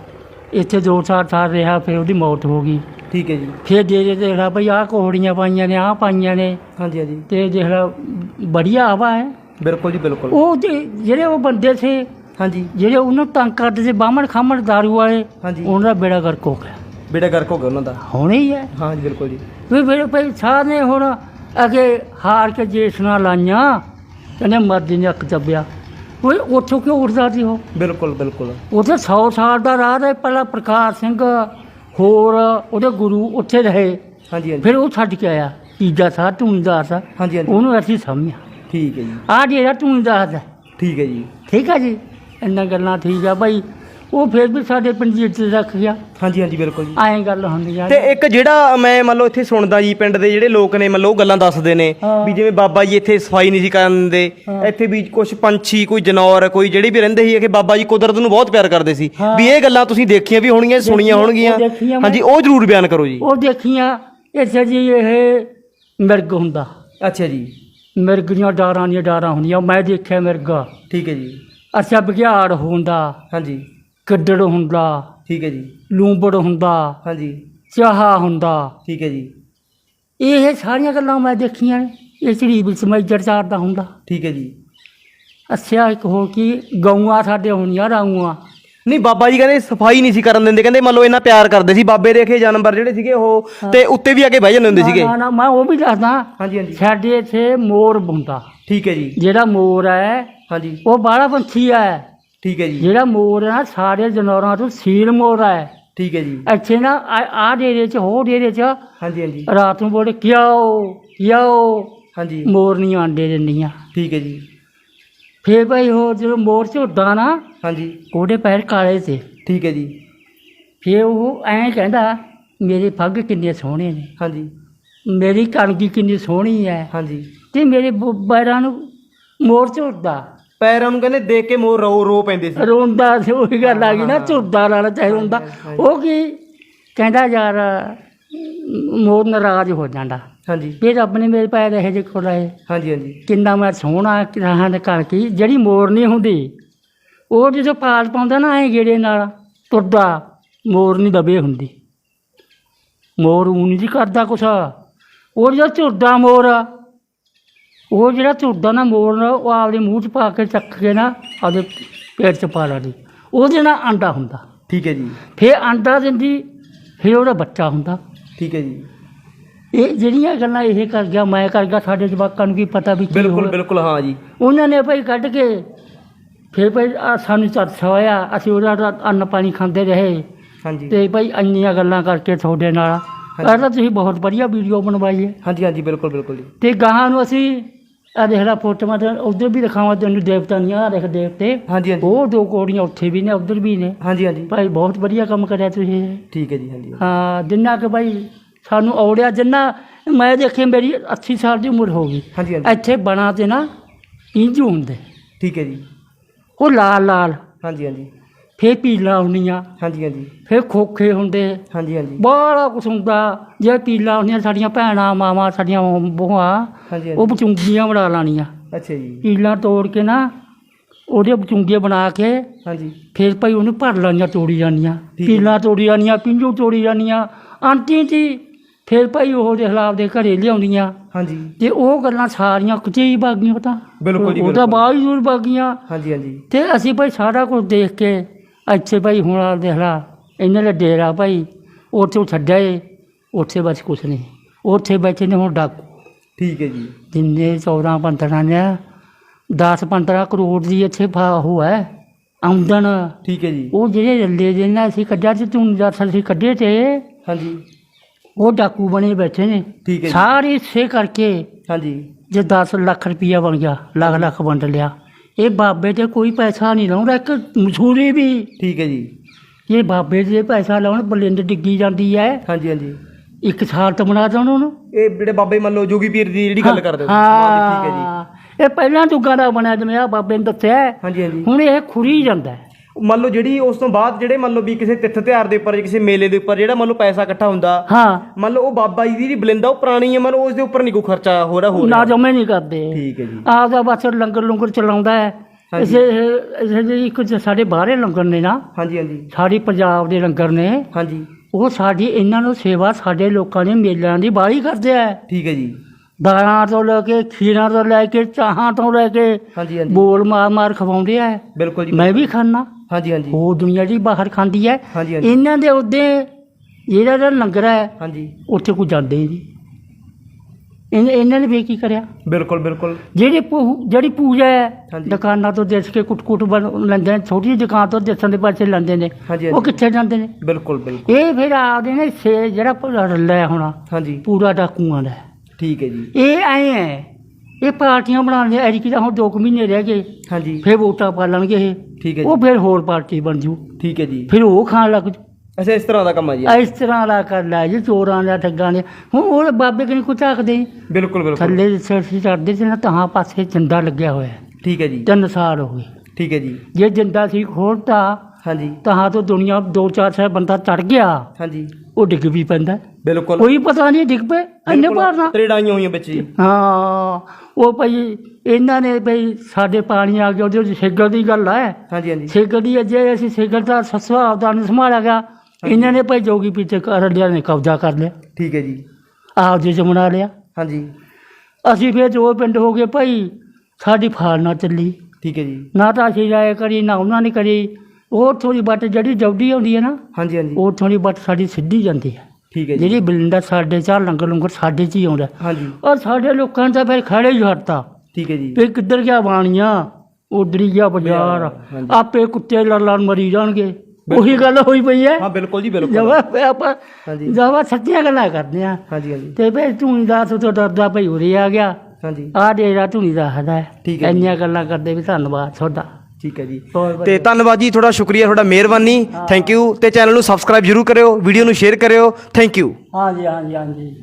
ਇੱਥੇ ਦੋ ਚਾਰ ਸਾਲ ਰਿਹਾ ਫਿਰ ਉਹਦੀ ਮੌਤ ਹੋ ਗਈ। ਠੀਕ ਹੈ ਜੀ। ਫਿਰ ਦੇ ਦੇ ਦੇਖਲਾ ਭਈ ਆਹ ਕੋਹੜੀਆਂ ਪਾਈਆਂ ਨੇ ਆਹ ਪਾਈਆਂ ਨੇ। ਹਾਂਜੀ ਹਾਂਜੀ। ਤੇ ਦੇਖਲਾ ਬੜੀਆ ਹਵਾ ਹੈ। ਬਿਲਕੁਲ ਜੀ ਬਿਲਕੁਲ। ਉਹ ਜਿਹੜੇ ਉਹ ਬੰਦੇ ਸੀ ਹਾਂਜੀ। ਜਿਹੜੇ ਉਹਨੂੰ ਤੰਗ ਕਰਦੇ ਸੀ ਬਾਹਮਣ ਖਾਮਣ ਦਾਰੂ ਵਾਲੇ ਹਾਂਜੀ। ਉਹਨਾਂ ਦਾ ਬੇੜਾ ਗਰਕ ਹੋ ਗਿਆ। ਬੇੜਾ ਗਰਕ ਹੋ ਗਿਆ ਉਹਨਾਂ ਦਾ। ਹੋਣੀ ਹੀ ਹੈ। ਹਾਂ ਜੀ ਬਿਲਕੁਲ ਜੀ। ਵੀ ਮੇਰੇ ਭਾਈ ਸਾਹ ਨੇ ਹੁਣ ਅਗੇ ਹਾਰ ਕੇ ਜੇਸਣਾ ਲਾਈਆਂ ਕਹਿੰਦੇ ਮਰਦੀ ਨੇ ਅੱਖ ਦੱਬਿਆ ਓਏ ਉੱਥੋਂ ਕਿਉਂ ਉੱਠਦਾ ਸੀ ਉਹ? ਬਿਲਕੁਲ ਬਿਲਕੁਲ। ਉੱਥੇ 100 ਸਾਲ ਦਾ ਰਾਹ ਹੈ ਪਹਿਲਾਂ ਪ੍ਰਕਾਸ਼ ਸਿੰਘ ਹੋਰ ਉਹਦੇ ਗੁਰੂ ਉੱਥੇ ਰਹੇ। ਹਾਂਜੀ ਹਾਂਜੀ। ਫਿਰ ਉਹ ਛੱਡ ਕੇ ਆਇਆ। ਤੀਜਾ ਸਾਹ ਟੂਣਦਾਸ ਆ ਹਾਂਜੀ ਹਾਂਜੀ। ਉਹਨੂੰ ਅਸੀਂ ਸਮਝਿਆ। ਠੀਕ ਹੈ ਜੀ। ਆ ਜਿਹੜਾ ਟੂਣਦਾਸ ਹੈ। ਠੀਕ ਹੈ ਜੀ। ਠੀਕ ਹੈ ਜੀ? ਇੰਨਾ ਗੱਲਾਂ ਠੀਕ ਆ ਭਾਈ ਉਹ ਫਿਰ ਵੀ ਸਾਡੇ ਪਿੰਡ ਦੀ ਇੱਜ਼ਤ ਰੱਖ ਗਿਆ। ਹਾਂਜੀ ਹਾਂਜੀ ਬਿਲਕੁਲ ਜੀ। ਐਂ ਗੱਲ ਹੁੰਦੀ ਆ। ਤੇ ਇੱਕ ਜਿਹੜਾ ਮੈਂ ਮੰਨ ਲਓ ਇੱਥੇ ਸੁਣਦਾ ਜੀ ਪਿੰਡ ਦੇ ਜਿਹੜੇ ਲੋਕ ਨੇ ਮੰਨ ਲਓ ਉਹ ਗੱਲਾਂ ਦੱਸਦੇ ਨੇ ਹਾਂ। ਵੀ ਜਿਵੇਂ ਬਾਬਾ ਜੀ ਇੱਥੇ ਸਫ਼ਾਈ ਨਹੀਂ ਸੀ ਕਰਨ ਹਾਂ। ਇੱਥੇ ਵੀ ਕੁਝ ਪੰਛੀ ਕੋਈ ਜਨੌਰ ਕੋਈ ਜਿਹੜੇ ਵੀ ਰਹਿੰਦੇ ਸੀ ਕਿ ਬਾਬਾ ਜੀ ਕੁਦਰਤ ਨੂੰ ਬਹੁਤ ਪਿਆਰ ਕਰਦੇ ਸੀ। ਹਾਂ। ਵੀ ਇਹ ਗੱਲਾਂ ਤੁਸੀਂ ਦੇਖੀਆਂ ਵੀ ਹੋਣਗੀਆਂ ਸੁਣੀਆਂ ਦੇਖੀਆਂ, ਹੋਣਗੀਆਂ। ਉਹ ਦੇਖੀਆਂ ਮੈਂ। ਹਾਂਜੀ ਉਹ ਜ਼ਰੂਰ ਬਿਆਨ ਕਰੋ ਜੀ। ਉਹ ਦੇਖੀਆਂ ਇੱਥੇ ਜੀ ਇਹ ਮਿਰਗ ਹੁੰਦਾ। ਅੱਛਾ ਜੀ। ਮਿਰਗ ਦੀਆਂ ਡਾਰਾਂ ਦੀਆਂ ਡਾਰਾਂ ਹੁੰਦੀਆਂ ਮੈਂ ਦੇਖਿਆ ਮਿਰਗ। ਠੀਕ ਹੈ ਜੀ। ਅੱਛਾ ਬਘਿਆੜ ਹੁੰਦਾ। ਹਾਂਜੀ। ਕਿੱਡੜ ਹੁੰਦਾ ਠੀਕ ਹੈ ਜੀ। ਲੂੰਬੜ ਹੁੰਦਾ ਹਾਂਜੀ। ਚਾਹਾ ਹੁੰਦਾ। ਠੀਕ ਹੈ ਜੀ। ਇਹ ਸਾਰੀਆਂ ਗੱਲਾਂ ਮੈਂ ਦੇਖੀਆਂ ਨੇ ਇਹ ਚੜੀ ਵਿੱਚ ਮੈਜਰ ਚਾਰਦਾ ਹੁੰਦਾ। ਠੀਕ ਹੈ ਜੀ। ਅੱਛਾ ਇੱਕ ਹੋਰ ਕੀ ਗਊਆਂ ਸਾਡੇ ਹੁੰਦੀਆਂ ਰਾਊਆਂ। ਨਹੀਂ ਬਾਬਾ ਜੀ ਕਹਿੰਦੇ ਸਫ਼ਾਈ ਨਹੀਂ ਸੀ ਕਰਨ ਦਿੰਦੇ ਕਹਿੰਦੇ ਮੰਨ ਲਓ ਇੰਨਾ ਪਿਆਰ ਕਰਦੇ ਸੀ ਬਾਬੇ ਦੇ ਅਖੇ ਜਾਨਵਰ ਜਿਹੜੇ ਸੀਗੇ ਉਹ ਤੇ ਉੱਤੇ ਵੀ ਆ ਕੇ ਬਹਿ ਜਾਂਦੇ ਹੁੰਦੇ ਸੀਗੇ। ਨਾ ਨਾ ਮੈਂ ਉਹ ਵੀ ਦੱਸਦਾ ਹਾਂਜੀ ਹਾਂਜੀ। ਸਾਡੇ ਇੱਥੇ ਮੋਰ ਹੁੰਦਾ। ਠੀਕ ਹੈ ਜੀ। ਜਿਹੜਾ ਮੋਰ ਹੈ ਹਾਂਜੀ। ਉਹ ਬਾਹਲਾ ਪੰਛੀ ਹੈ। ਠੀਕ ਹੈ ਜੀ। ਜਿਹੜਾ ਮੋਰ ਹੈ ਨਾ ਸਾਰੇ ਜਾਨਵਰਾਂ ਤੋਂ ਸੀਲ ਮੋਰ ਹੈ ਠੀਕ ਹੈ ਜੀ। ਇੱਥੇ ਨਾ ਆ ਡੇਰੇ 'ਚ ਹੋ ਡੇਰੇ 'ਚ ਹਾਂਜੀ ਹਾਂਜੀ। ਰਾਤ ਨੂੰ ਬੋਲੇ ਕਿਉਂ ਕਿਉਂ ਹਾਂਜੀ। ਮੋਰਨੀਆਂ ਆਂਡੇ ਦਿੰਦੀਆਂ। ਠੀਕ ਹੈ ਜੀ। ਫੇਰ ਭਾਈ ਉਹ ਜਦੋਂ ਮੋਰ ਝੁੱਟਦਾ ਨਾ ਹਾਂਜੀ। ਉਹਦੇ ਪੈਰ ਕਾਲੇ ਤੇ ਠੀਕ ਹੈ ਜੀ। ਫੇਰ ਉਹ ਐਂ ਕਹਿੰਦਾ ਮੇਰੇ ਪੱਗ ਕਿੰਨੇ ਸੋਹਣੇ ਨੇ। ਹਾਂਜੀ। ਮੇਰੀ ਕਣਕੀ ਕਿੰਨੀ ਸੋਹਣੀ ਹੈ। ਹਾਂਜੀ। ਤੇ ਮੇਰੇ ਬ- ਪੈਰਾਂ ਨੂੰ ਮੋਰ ਝੁੱਟਦਾ ਪੈਰਾਂ ਨੂੰ ਕਹਿੰਦੇ ਦੇਖ ਕੇ ਮੋਰ ਰੋ ਰੋ ਪੈਂਦੇ ਸੀ। ਰੋਂਦਾ ਸੀ ਉਹੀ ਗੱਲ ਆ ਗਈ ਨਾ ਝੁੱਟਦਾ ਨਾਲ ਚਾਹੇ ਰੋਂਦਾ। ਉਹ ਕੀ ਕਹਿੰਦਾ ਯਾਰ ਮੋਰ ਨਾਰਾਜ਼ ਹੋ ਜਾਂਦਾ। ਹਾਂਜੀ। ਫਿਰ ਰੱਬ ਨੇ ਮੇਰੇ ਪੈਰ ਇਹੋ ਜਿਹੇ ਖੋਲਾਏ ਹਾਂਜੀ ਹਾਂਜੀ। ਕਿੰਨਾ ਮੈਂ ਸੋਹਣਾ ਰਹਾਂ ਦੇ ਘਰ ਕੀ ਜਿਹੜੀ ਮੋਰ ਨਹੀਂ ਹੁੰਦੀ ਉਹ ਜਦੋਂ ਪਾਲ ਪਾਉਂਦਾ ਨਾ ਐ ਗੇੜੇ ਨਾਲ ਤੁਰਦਾ ਮੋਰ ਨਹੀਂ ਦਬੇ ਹੁੰਦੀ। ਮੋਰ ਉਹ ਨਹੀਂ ਜੀ ਕਰਦਾ ਕੁਛ। ਉਹ ਜਿਹੜਾ ਝੁਰਦਾ ਮੋਰ ਉਹ ਜਿਹੜਾ ਝੁਰਦਾ ਨਾ ਮੋਰ ਉਹ ਆਪਦੇ ਮੂੰਹ 'ਚ ਪਾ ਕੇ ਚੱਕ ਕੇ ਨਾ ਆਪਦੇ ਪੇਟ 'ਚ ਪਾ ਲੈਂਦੀ। ਉਹਦੇ ਨਾਲ ਆਂਡਾ ਹੁੰਦਾ। ਠੀਕ ਹੈ ਜੀ। ਫਿਰ ਆਂਡਾ ਦਿੰਦੀ ਫਿਰ ਉਹਦਾ ਬੱਚਾ ਹੁੰਦਾ। ਠੀਕ ਹੈ ਜੀ। ਇਹ ਜਿਹੜੀਆਂ ਗੱਲਾਂ ਇਹ ਕਰ ਗਿਆ ਮੈਂ ਕਰ ਗਿਆ ਸਾਡੇ ਜਵਾਕਾਂ ਨੂੰ ਕੀ ਪਤਾ ਵੀ ਕੀ ਬਿਲਕੁਲ ਹੋਇਆ। ਬਿਲਕੁਲ ਹਾਂ ਜੀ। ਉਹਨਾਂ ਨੇ ਭਾਈ ਕੱਢ ਕੇ ਫਿਰ ਭਾਈ ਆਹ ਸਾਨੂੰ ਤਰਸ ਹੋਇਆ ਅਸੀਂ ਉਹਦਾ ਤਾਂ ਅੰਨ ਪਾਣੀ ਖਾਂਦੇ ਰਹੇ। ਹਾਂਜੀ। ਤੇ ਭਾਈ ਇੰਨੀਆਂ ਗੱਲਾਂ ਕਰਕੇ ਤੁਹਾਡੇ ਨਾਲ। ਤਾਂ ਤੁਸੀਂ ਬਹੁਤ ਵਧੀਆ ਵੀਡੀਓ ਬਣਵਾਈ ਹੈ। ਹਾਂਜੀ ਹਾਂਜੀ ਬਿਲਕੁਲ ਬਿਲਕੁਲ ਜੀ। ਤੇ ਗਾਹਾਂ ਨੂੰ ਅਸੀਂ ਆ ਦੇਖ ਲਾ ਫੋਟੋਆਂ ਤੇ ਉਧਰ ਵੀ ਦਿਖਾਵਾਂ ਤੈਨੂੰ ਦੇਵਤਾ ਨਹੀਂ ਆ ਦੇਖ ਦੇਵਤੇ। ਹਾਂਜੀ ਹਾਂਜੀ। ਉਹ ਦੋ ਕੋੜੀਆਂ ਉੱਥੇ ਵੀ ਨੇ ਉਧਰ ਵੀ ਨੇ। ਹਾਂਜੀ ਹਾਂਜੀ। ਭਾਈ ਬਹੁਤ ਵਧੀਆ ਕੰਮ ਕਰਿਆ ਤੁਸੀਂ। ਠੀਕ ਹੈ ਜੀ ਹਾਂਜੀ ਹਾਂ ਜਿੰਨਾ ਕਿ ਭਾਈ ਸਾਨੂੰ ਔੜਿਆ ਜਿੰਨਾ ਮੈਂ ਦੇਖੇ ਮੇਰੀ 80 ਸਾਲ ਦੀ ਉਮਰ ਹੋ ਗਈ। ਹਾਂਜੀ ਹਾਂਜੀ। ਇੱਥੇ ਬਣਾ ਤੇ ਨਾ ਇੰਜੂ ਹੁੰਦੇ। ਠੀਕ ਹੈ ਜੀ। ਉਹ ਲਾਲ ਲਾਲ ਹਾਂਜੀ ਹਾਂਜੀ। ਫੇਰ ਪੀਲਾ ਹੁੰਦੀਆਂ ਹਾਂਜੀ ਹਾਂਜੀ। ਫੇਰ ਖੋਖੇ ਹੁੰਦੇ। ਹਾਂਜੀ ਹਾਂਜੀ। ਬੜਾ ਕੁਛ ਹੁੰਦਾ। ਜੇ ਪੀਲਾ ਹੁੰਦੀਆਂ ਸਾਡੀਆਂ ਭੈਣਾਂ ਮਾਵਾਂ ਸਾਡੀਆਂ ਬੂਹਾਂ ਹਾਂਜੀ ਉਹ ਬਚੁੰਗੀਆਂ ਬਣਾ ਲਾਣੀਆਂ। ਅੱਛਾ ਜੀ। ਪੀਲਾ ਤੋੜ ਕੇ ਨਾ ਉਹਦੇ ਬਚੁੰਗੇ ਬਣਾ ਕੇ ਹਾਂਜੀ। ਫੇਰ ਭਾਈ ਉਹਨੂੰ ਭਰ ਲਾਣੀਆਂ ਤੋੜੀ ਜਾਂਦੀਆਂ ਠੀਕ ਹੈ। ਪੀਲਾ ਤੋੜੀ ਜਾਂਦੀਆਂ ਪਿੰਜੂ ਤੋੜੀ ਜਾਂਦੀਆਂ ਆਂਟੀ ਜੀ ਫੇਰ ਭਾਈ ਉਹ ਦੇ ਖਿਲਾਫ ਦੇ ਘਰੇ ਲਿਆਉਂਦੀਆਂ। ਹਾਂਜੀ। ਤੇ ਉਹ ਗੱਲਾਂ ਸਾਰੀਆਂ ਕਿਤੇ ਹੀ ਬਾਗੀਆਂ ਪਤਾ ਬਿਲਕੁਲ ਜੀ, ਉਹਦਾ ਬਿਲਕੁਲ। ਬਾਹਰ ਹੀ ਜ਼ਰੂਰ ਬਾਗੀਆਂ। ਹਾਂਜੀ ਹਾਂਜੀ। ਤੇ ਅਸੀਂ ਭਾਈ ਸਾਰਾ ਕੁਝ ਦੇਖ ਕੇ ਇੱਥੇ ਭਾਈ ਹੁਣ ਆ ਦੇਖ ਲਾ ਇਹਨਾਂ ਦਾ ਡੇਰਾ ਭਾਈ ਉੱਥੇ ਛੱਡਿਆ ਏ ਉੱਥੇ ਬਸ ਕੁਛ ਨਹੀਂ ਉੱਥੇ ਬੈਠੇ ਨੇ ਹੁਣ ਡਾਕੂ। ਠੀਕ ਹੈ ਜੀ। ਜਿੰਨੇ 14 15 ਨੇ 10 15 ਕਰੋੜ ਦੀ ਇੱਥੇ ਫਾ ਉਹ ਹੈ ਆਮਦਨ। ਠੀਕ ਹੈ ਜੀ। ਉਹ ਜਿਹੜੇ ਰੱਲੇ ਜਿਹਨਾਂ ਅਸੀਂ ਕੱਢਿਆ ਤੇ ਤੂੰ ਜਦ ਅਸੀਂ ਕੱਢੇ ਤੇ ਹਾਂਜੀ। ਉਹ ਡਾਕੂ ਬਣੇ ਬੈਠੇ ਨੇ। ਠੀਕ ਹੈ ਜੀ। ਸਾਰੇ ਹਿੱਸੇ ਕਰਕੇ ਹਾਂਜੀ। ਜੇ 10 ਲੱਖ ਰੁਪਈਆ ਬਣ ਗਿਆ ਲੱਖ ਲੱਖ ਵੰਡ ਲਿਆ। ਇਹ ਬਾਬੇ ਤੇ ਕੋਈ ਪੈਸਾ ਨਹੀਂ ਲਾਉਂਦਾ ਇੱਕ ਮਸੂਰੀ ਵੀ। ਠੀਕ ਹੈ ਜੀ। ਇਹ ਬਾਬੇ ਦੇ ਪੈਸਾ ਲਾਉਣ ਬਲਿੰਦ ਡਿੱਗੀ ਜਾਂਦੀ ਹੈ। ਹਾਂਜੀ ਹਾਂਜੀ। ਇੱਕ ਸਾਲ ਤਾਂ ਬਣਾ ਦੇਣ ਉਹਨੂੰ। ਇਹ ਜਿਹੜੇ ਬਾਬੇ ਮੰਨ ਲਓ ਜੋਗੀ ਪੀਰ ਦੀ ਜਿਹੜੀ ਗੱਲ ਕਰਦੇ ਹੋ ਠੀਕ ਜੀ। ਇਹ ਪਹਿਲਾਂ ਦੁੱਗਾ ਦਾ ਬਣਿਆ ਜਿਵੇਂ ਆ ਬਾਬੇ ਨੇ ਦੱਸਿਆ। ਹਾਂਜੀ ਹਾਂਜੀ। ਹੁਣ ਇਹ ਖੁਰੀ ਜਾਂਦਾ ਹੈ। ਮੰਨ ਲਓ ਜਿਹੜੀ ਉਸ ਤੋਂ ਬਾਅਦ ਜਿਹੜੇ ਮੰਨ ਲਓ ਵੀ ਕਿਸੇ ਤਿੱਥ ਤਿਉਹਾਰ ਦੇ ਉੱਪਰ ਜਾਂ ਕਿਸੇ ਮੇਲੇ ਦੇ ਉੱਪਰ ਜਿਹੜਾ ਮੰਨ ਲਓ ਪੈਸਾ ਇਕੱਠਾ ਹੁੰਦਾ ਹਾਂ। ਮੰਨ ਲਓ ਉਹ ਬਾਬਾ ਜੀ ਦੀ ਜਿਹੜੀ ਬਲਿੰਦਾ ਉਹ ਪੁਰਾਣੀ ਹੈ ਮੰਨ ਲਓ ਉਸ ਦੇ ਉੱਪਰ ਨਹੀਂ ਕੋਈ ਖਰਚਾ ਹੋ ਰਿਹਾ ਹੋ ਨਾ ਰਿਹਾ ਜਮੇ ਨਹੀਂ ਕਰਦੇ। ਠੀਕ ਹੈ ਜੀ। ਆਪਦਾ ਬਸ ਲੰਗਰ ਲੰਗਰ ਚਲਾਉਂਦਾ ਹੈ। ਹਾਂਜੀ। ਇਸੇ ਇਸੇ ਜਿਹੇ ਇੱਕ ਜੋ ਸਾਡੇ ਬਾਹਰੇ ਲੰਗਰ ਨੇ ਨਾ ਹਾਂਜੀ ਹਾਂਜੀ। ਸਾਡੀ ਪੰਜਾਬ ਦੇ ਲੰਗਰ ਨੇ। ਹਾਂਜੀ। ਉਹ ਸਾਡੀ ਇਹਨਾਂ ਨੂੰ ਸੇਵਾ ਸਾਡੇ ਲੋਕਾਂ ਦੇ ਮੇਲਿਆਂ ਦੀ ਬਾਹਲੀ ਕਰਦੇ ਆ ਠੀਕ ਹੈ ਜੀ। ਦਾਲਾਂ ਤੋਂ ਲੈ ਕੇ ਖੀਰਾਂ ਤੋਂ ਲੈ ਕੇ ਚਾਹਾਂ ਤੋਂ ਲੈ ਕੇ ਹਾਂਜੀ ਹਾਂਜੀ। ਬੋਲ ਮਾਰ ਮਾਰ ਖਵਾਉਂਦੇ ਆ ਬਿਲਕੁਲ ਜੀ ਮੈਂ ਵੀ ਖਾਣਾ ਹਾਂਜੀ ਹਾਂਜੀ। ਉਹ ਦੁਨੀਆ ਦੀ ਬਾਹਰ ਖਾਂਦੀ ਹੈ ਹਾਂਜੀ ਹਾਂਜੀ। ਇਹਨਾਂ ਦੇ ਉੱਤੇ ਜਿਹੜਾ ਜਿਹੜਾ ਲੰਗਰ ਹੈ ਹਾਂਜੀ। ਉੱਥੇ ਕੋਈ ਜਾਂਦੇ ਨਹੀਂ। ਇਹਨਾਂ ਇਹਨਾਂ ਨੇ ਵੀ ਕੀ ਕਰਿਆ? ਬਿਲਕੁਲ ਬਿਲਕੁਲ। ਜਿਹੜੀ ਪੂ- ਜਿਹੜੀ ਪੂਜਾ ਹੈ ਹਾਂਜੀ। ਦੁਕਾਨਾਂ ਤੋਂ ਦੇਖ ਕੇ ਕੁੱਟ ਕੁੱਟ ਬਣ ਲੈਂਦੇ ਨੇ ਛੋਟੀ ਜਿਹੀ ਦੁਕਾਨ ਤੋਂ ਦੇਸਾਂ ਦੇ ਪਾਸੇ ਲੈਂਦੇ ਨੇ ਹਾਂਜੀ ਉਹ ਹਾਂਜੀ। ਕਿੱਥੇ ਜਾਂਦੇ ਨੇ? ਬਿਲਕੁਲ ਬਿਲਕੁਲ। ਇਹ ਫਿਰ ਆਪਦੇ ਨੇ ਸੇ ਜਿਹੜਾ ਰੱਲਾ ਹੋਣਾ ਹਾਂਜੀ। ਪੂਰਾ ਡਾਕੂਆਂ ਦਾ। ਹੈ। ਠੀਕ ਹੈ ਜੀ। ਇਹ ਐ ਹੈ ਇਹ ਪਾਰਟੀਆਂ ਬਣਾਉਣੇ ਐਰੀ ਦਾ ਹੁਣ 2 ਮਹੀਨੇ ਰਹਿ ਗਏ। ਹਾਂਜੀ। ਫਿਰ ਵੋਟਾਂ ਪਾ ਲੈਣਗੇ ਇਹ। ਠੀਕ ਹੈ ਉਹ ਜੀ ਫਿਰ ਹੋਰ ਪਾਰਟੀ ਬਣ ਜੂ। ਠੀਕ ਹੈ ਜੀ। ਫਿਰ ਉਹ ਖਾਣ ਲੱਗ ਜੂ। ਅੱਛਾ ਇਸ ਤਰ੍ਹਾਂ ਦਾ ਕੰਮ ਆ ਜੀ। ਇਸ ਤਰ੍ਹਾਂ ਦਾ ਕਰ ਲੈ ਜੀ ਚੋਰਾਂ ਦਾ ਠੱਗਾਂ ਦੇ। ਹੁਣ ਉਹ ਬਾਬੇ ਕਨੀ ਕੁ ਝਾਕਦੇ ਬਿਲਕੁਲ ਬਿਲਕੁਲ। ਥੱਲੇ ਸਿਰ ਸੀ ਚੜਦੇ ਸੀ ਨਾ ਤਾਂ ਪਾਸੇ ਜਿੰਦਾ ਲੱਗਿਆ ਹੋਇਆ। ਠੀਕ ਹੈ ਜੀ। ਤਿੰਨ ਸਾਲ ਹੋ ਗਏ। ਠੀਕ ਹੈ ਜੀ। ਜੇ ਜਿੰਦਾ ਸੀ ਖੋਲਤਾ ਹਾਂਜੀ। ਤਾਂ ਤੋਂ ਦੁਨੀਆ ਦੋ ਚਾਰ ਸਾਲ ਬੰਦਾ ਚੜ ਗਿਆ। ਹਾਂਜੀ। ਉਹ ਡਿੱਗ ਵੀ ਪੈਂਦਾ। ਬਿਲਕੁਲ। ਕੋਈ ਪਤਾ ਨਹੀਂ ਡਿੱਗ ਪਏ। ਇੰਨੇ ਭਾਰ ਨਾਲ ਤਰੇੜਾਈਆਂ ਹੋਈਆਂ ਵਿੱਚ ਜੀ। ਹਾਂ ਉਹ ਭਈ ਇਹਨਾਂ ਨੇ ਭਈ ਸਾਡੇ ਪਾਣੀ ਆ ਗਿਆ ਉਹਦੇ ਵਿੱਚ ਸਿਗਰ ਦੀ ਗੱਲ ਹੈ। ਹਾਂਜੀ ਹਾਂਜੀ। ਸਿਗਰ ਦੀ ਜੇ ਅਸੀਂ ਸਿਗਰ ਦਾ ਸੁਭਾਅ ਦਾ ਨੂੰ ਸੰਭਾਲਿਆ ਗਿਆ। ਇਹਨਾਂ ਨੇ ਭਈ ਜੋਗੀ ਪਿੱਛੇ ਕਰ ਲਿਆ ਨੇ ਕਬਜ਼ਾ ਕਰ ਲਿਆ। ਠੀਕ ਹੈ ਜੀ। ਆਪ ਜੀ ਬਣਾ ਲਿਆ। ਹਾਂਜੀ। ਅਸੀਂ ਫਿਰ ਦੋ ਪਿੰਡ ਹੋ ਗਏ ਭਾਈ ਸਾਡੀ ਫਾਲ ਨਾ ਚੱਲੀ। ਠੀਕ ਹੈ ਜੀ। ਨਾ ਤਾਂ ਅਸੀਂ ਜਾਏ ਕਰੀ ਨਾ ਉਹਨਾਂ ਨੇ ਕਰੀ। ਉਹ ਥੋੜੀ ਬੱਟ ਜਿਹੜੀ ਜੌਡੀ ਆਉਂਦੀ ਹੈ ਨਾ ਹਾਂਜੀ ਹਾਂਜੀ। ਉਹ ਥੋੜੀ ਬੱਟ ਸਾਡੀ ਸਿੱਧੀ ਜਾਂਦੀ ਹੈ। ਠੀਕ ਹੈ ਜੀ। ਜਿਹੜੀ ਬਿਲਿੰਦਾ ਸਾਡੇ ਚਾਰ ਲੰਗਰ ਲੰਗਰ ਸਾਡੇ ਚ ਹੀ ਆਉਂਦਾ। ਹਾਂਜੀ। ਔਰ ਸਾਡੇ ਲੋਕਾਂ ਨੇ ਤਾਂ ਫਿਰ ਖੜੇ ਹੀ ਹਟਤਾ। ਠੀਕ ਹੈ ਜੀ। ਵੀ ਕਿੱਧਰ ਗਿਆ ਬਾਣੀਆਂ? ਉਧਰੀ ਗਿਆ ਬਾਜ਼ਾਰ। ਹਾਂਜੀ। ਆਪੇ ਕੁੱਤੇ ਲੜ ਲੜ ਮਰੀ ਜਾਣਗੇ। ਉਹੀ ਗੱਲ ਹੋਈ ਪਈ ਹੈ। ਹਾਂ ਬਿਲਕੁਲ ਜੀ ਬਿਲਕੁਲ। ਜਵਾ ਆਪਾਂ। ਹਾਂਜੀ। ਜਵਾ ਸੱਚੀਆਂ ਗੱਲਾਂ ਕਰਦੇ ਆ। ਹਾਂਜੀ ਹਾਂਜੀ। ਤੇ ਭਈ ਤੂੰ ਦਾ ਤੋਂ ਡਰਦਾ ਭਈ ਉਰੇ ਆ ਗਿਆ। ਹਾਂਜੀ। ਆ ਡੇਰਾ ਧੂਣੀ ਦਾ ਹਦਾ ਠੀਕ ਹੈ ਜੀ। ਇੰਨੀਆਂ ਗੱਲਾਂ ਕਰਦੇ ਵੀ ਧੰਨਵਾਦ ਤੁਹਾਡਾ। ਠੀਕ ਹੈ ਜੀ। ਤੇ ਧੰਨਵਾਦ ਜੀ ਤੁਹਾਡਾ ਸ਼ੁਕਰੀਆ ਤੁਹਾਡਾ ਮਿਹਰਬਾਨੀ। ਥੈਂਕ ਯੂ ਤੇ ਚੈਨਲ ਨੂੰ ਸਬਸਕ੍ਰਾਈਬ ਜਰੂਰ ਕਰਿਓ ਵੀਡੀਓ ਨੂੰ ਸ਼ੇਅਰ ਕਰਿਓ। ਥੈਂਕ ਯੂ ਹਾਂਜੀ ਹਾਂਜੀ ਹਾਂਜੀ।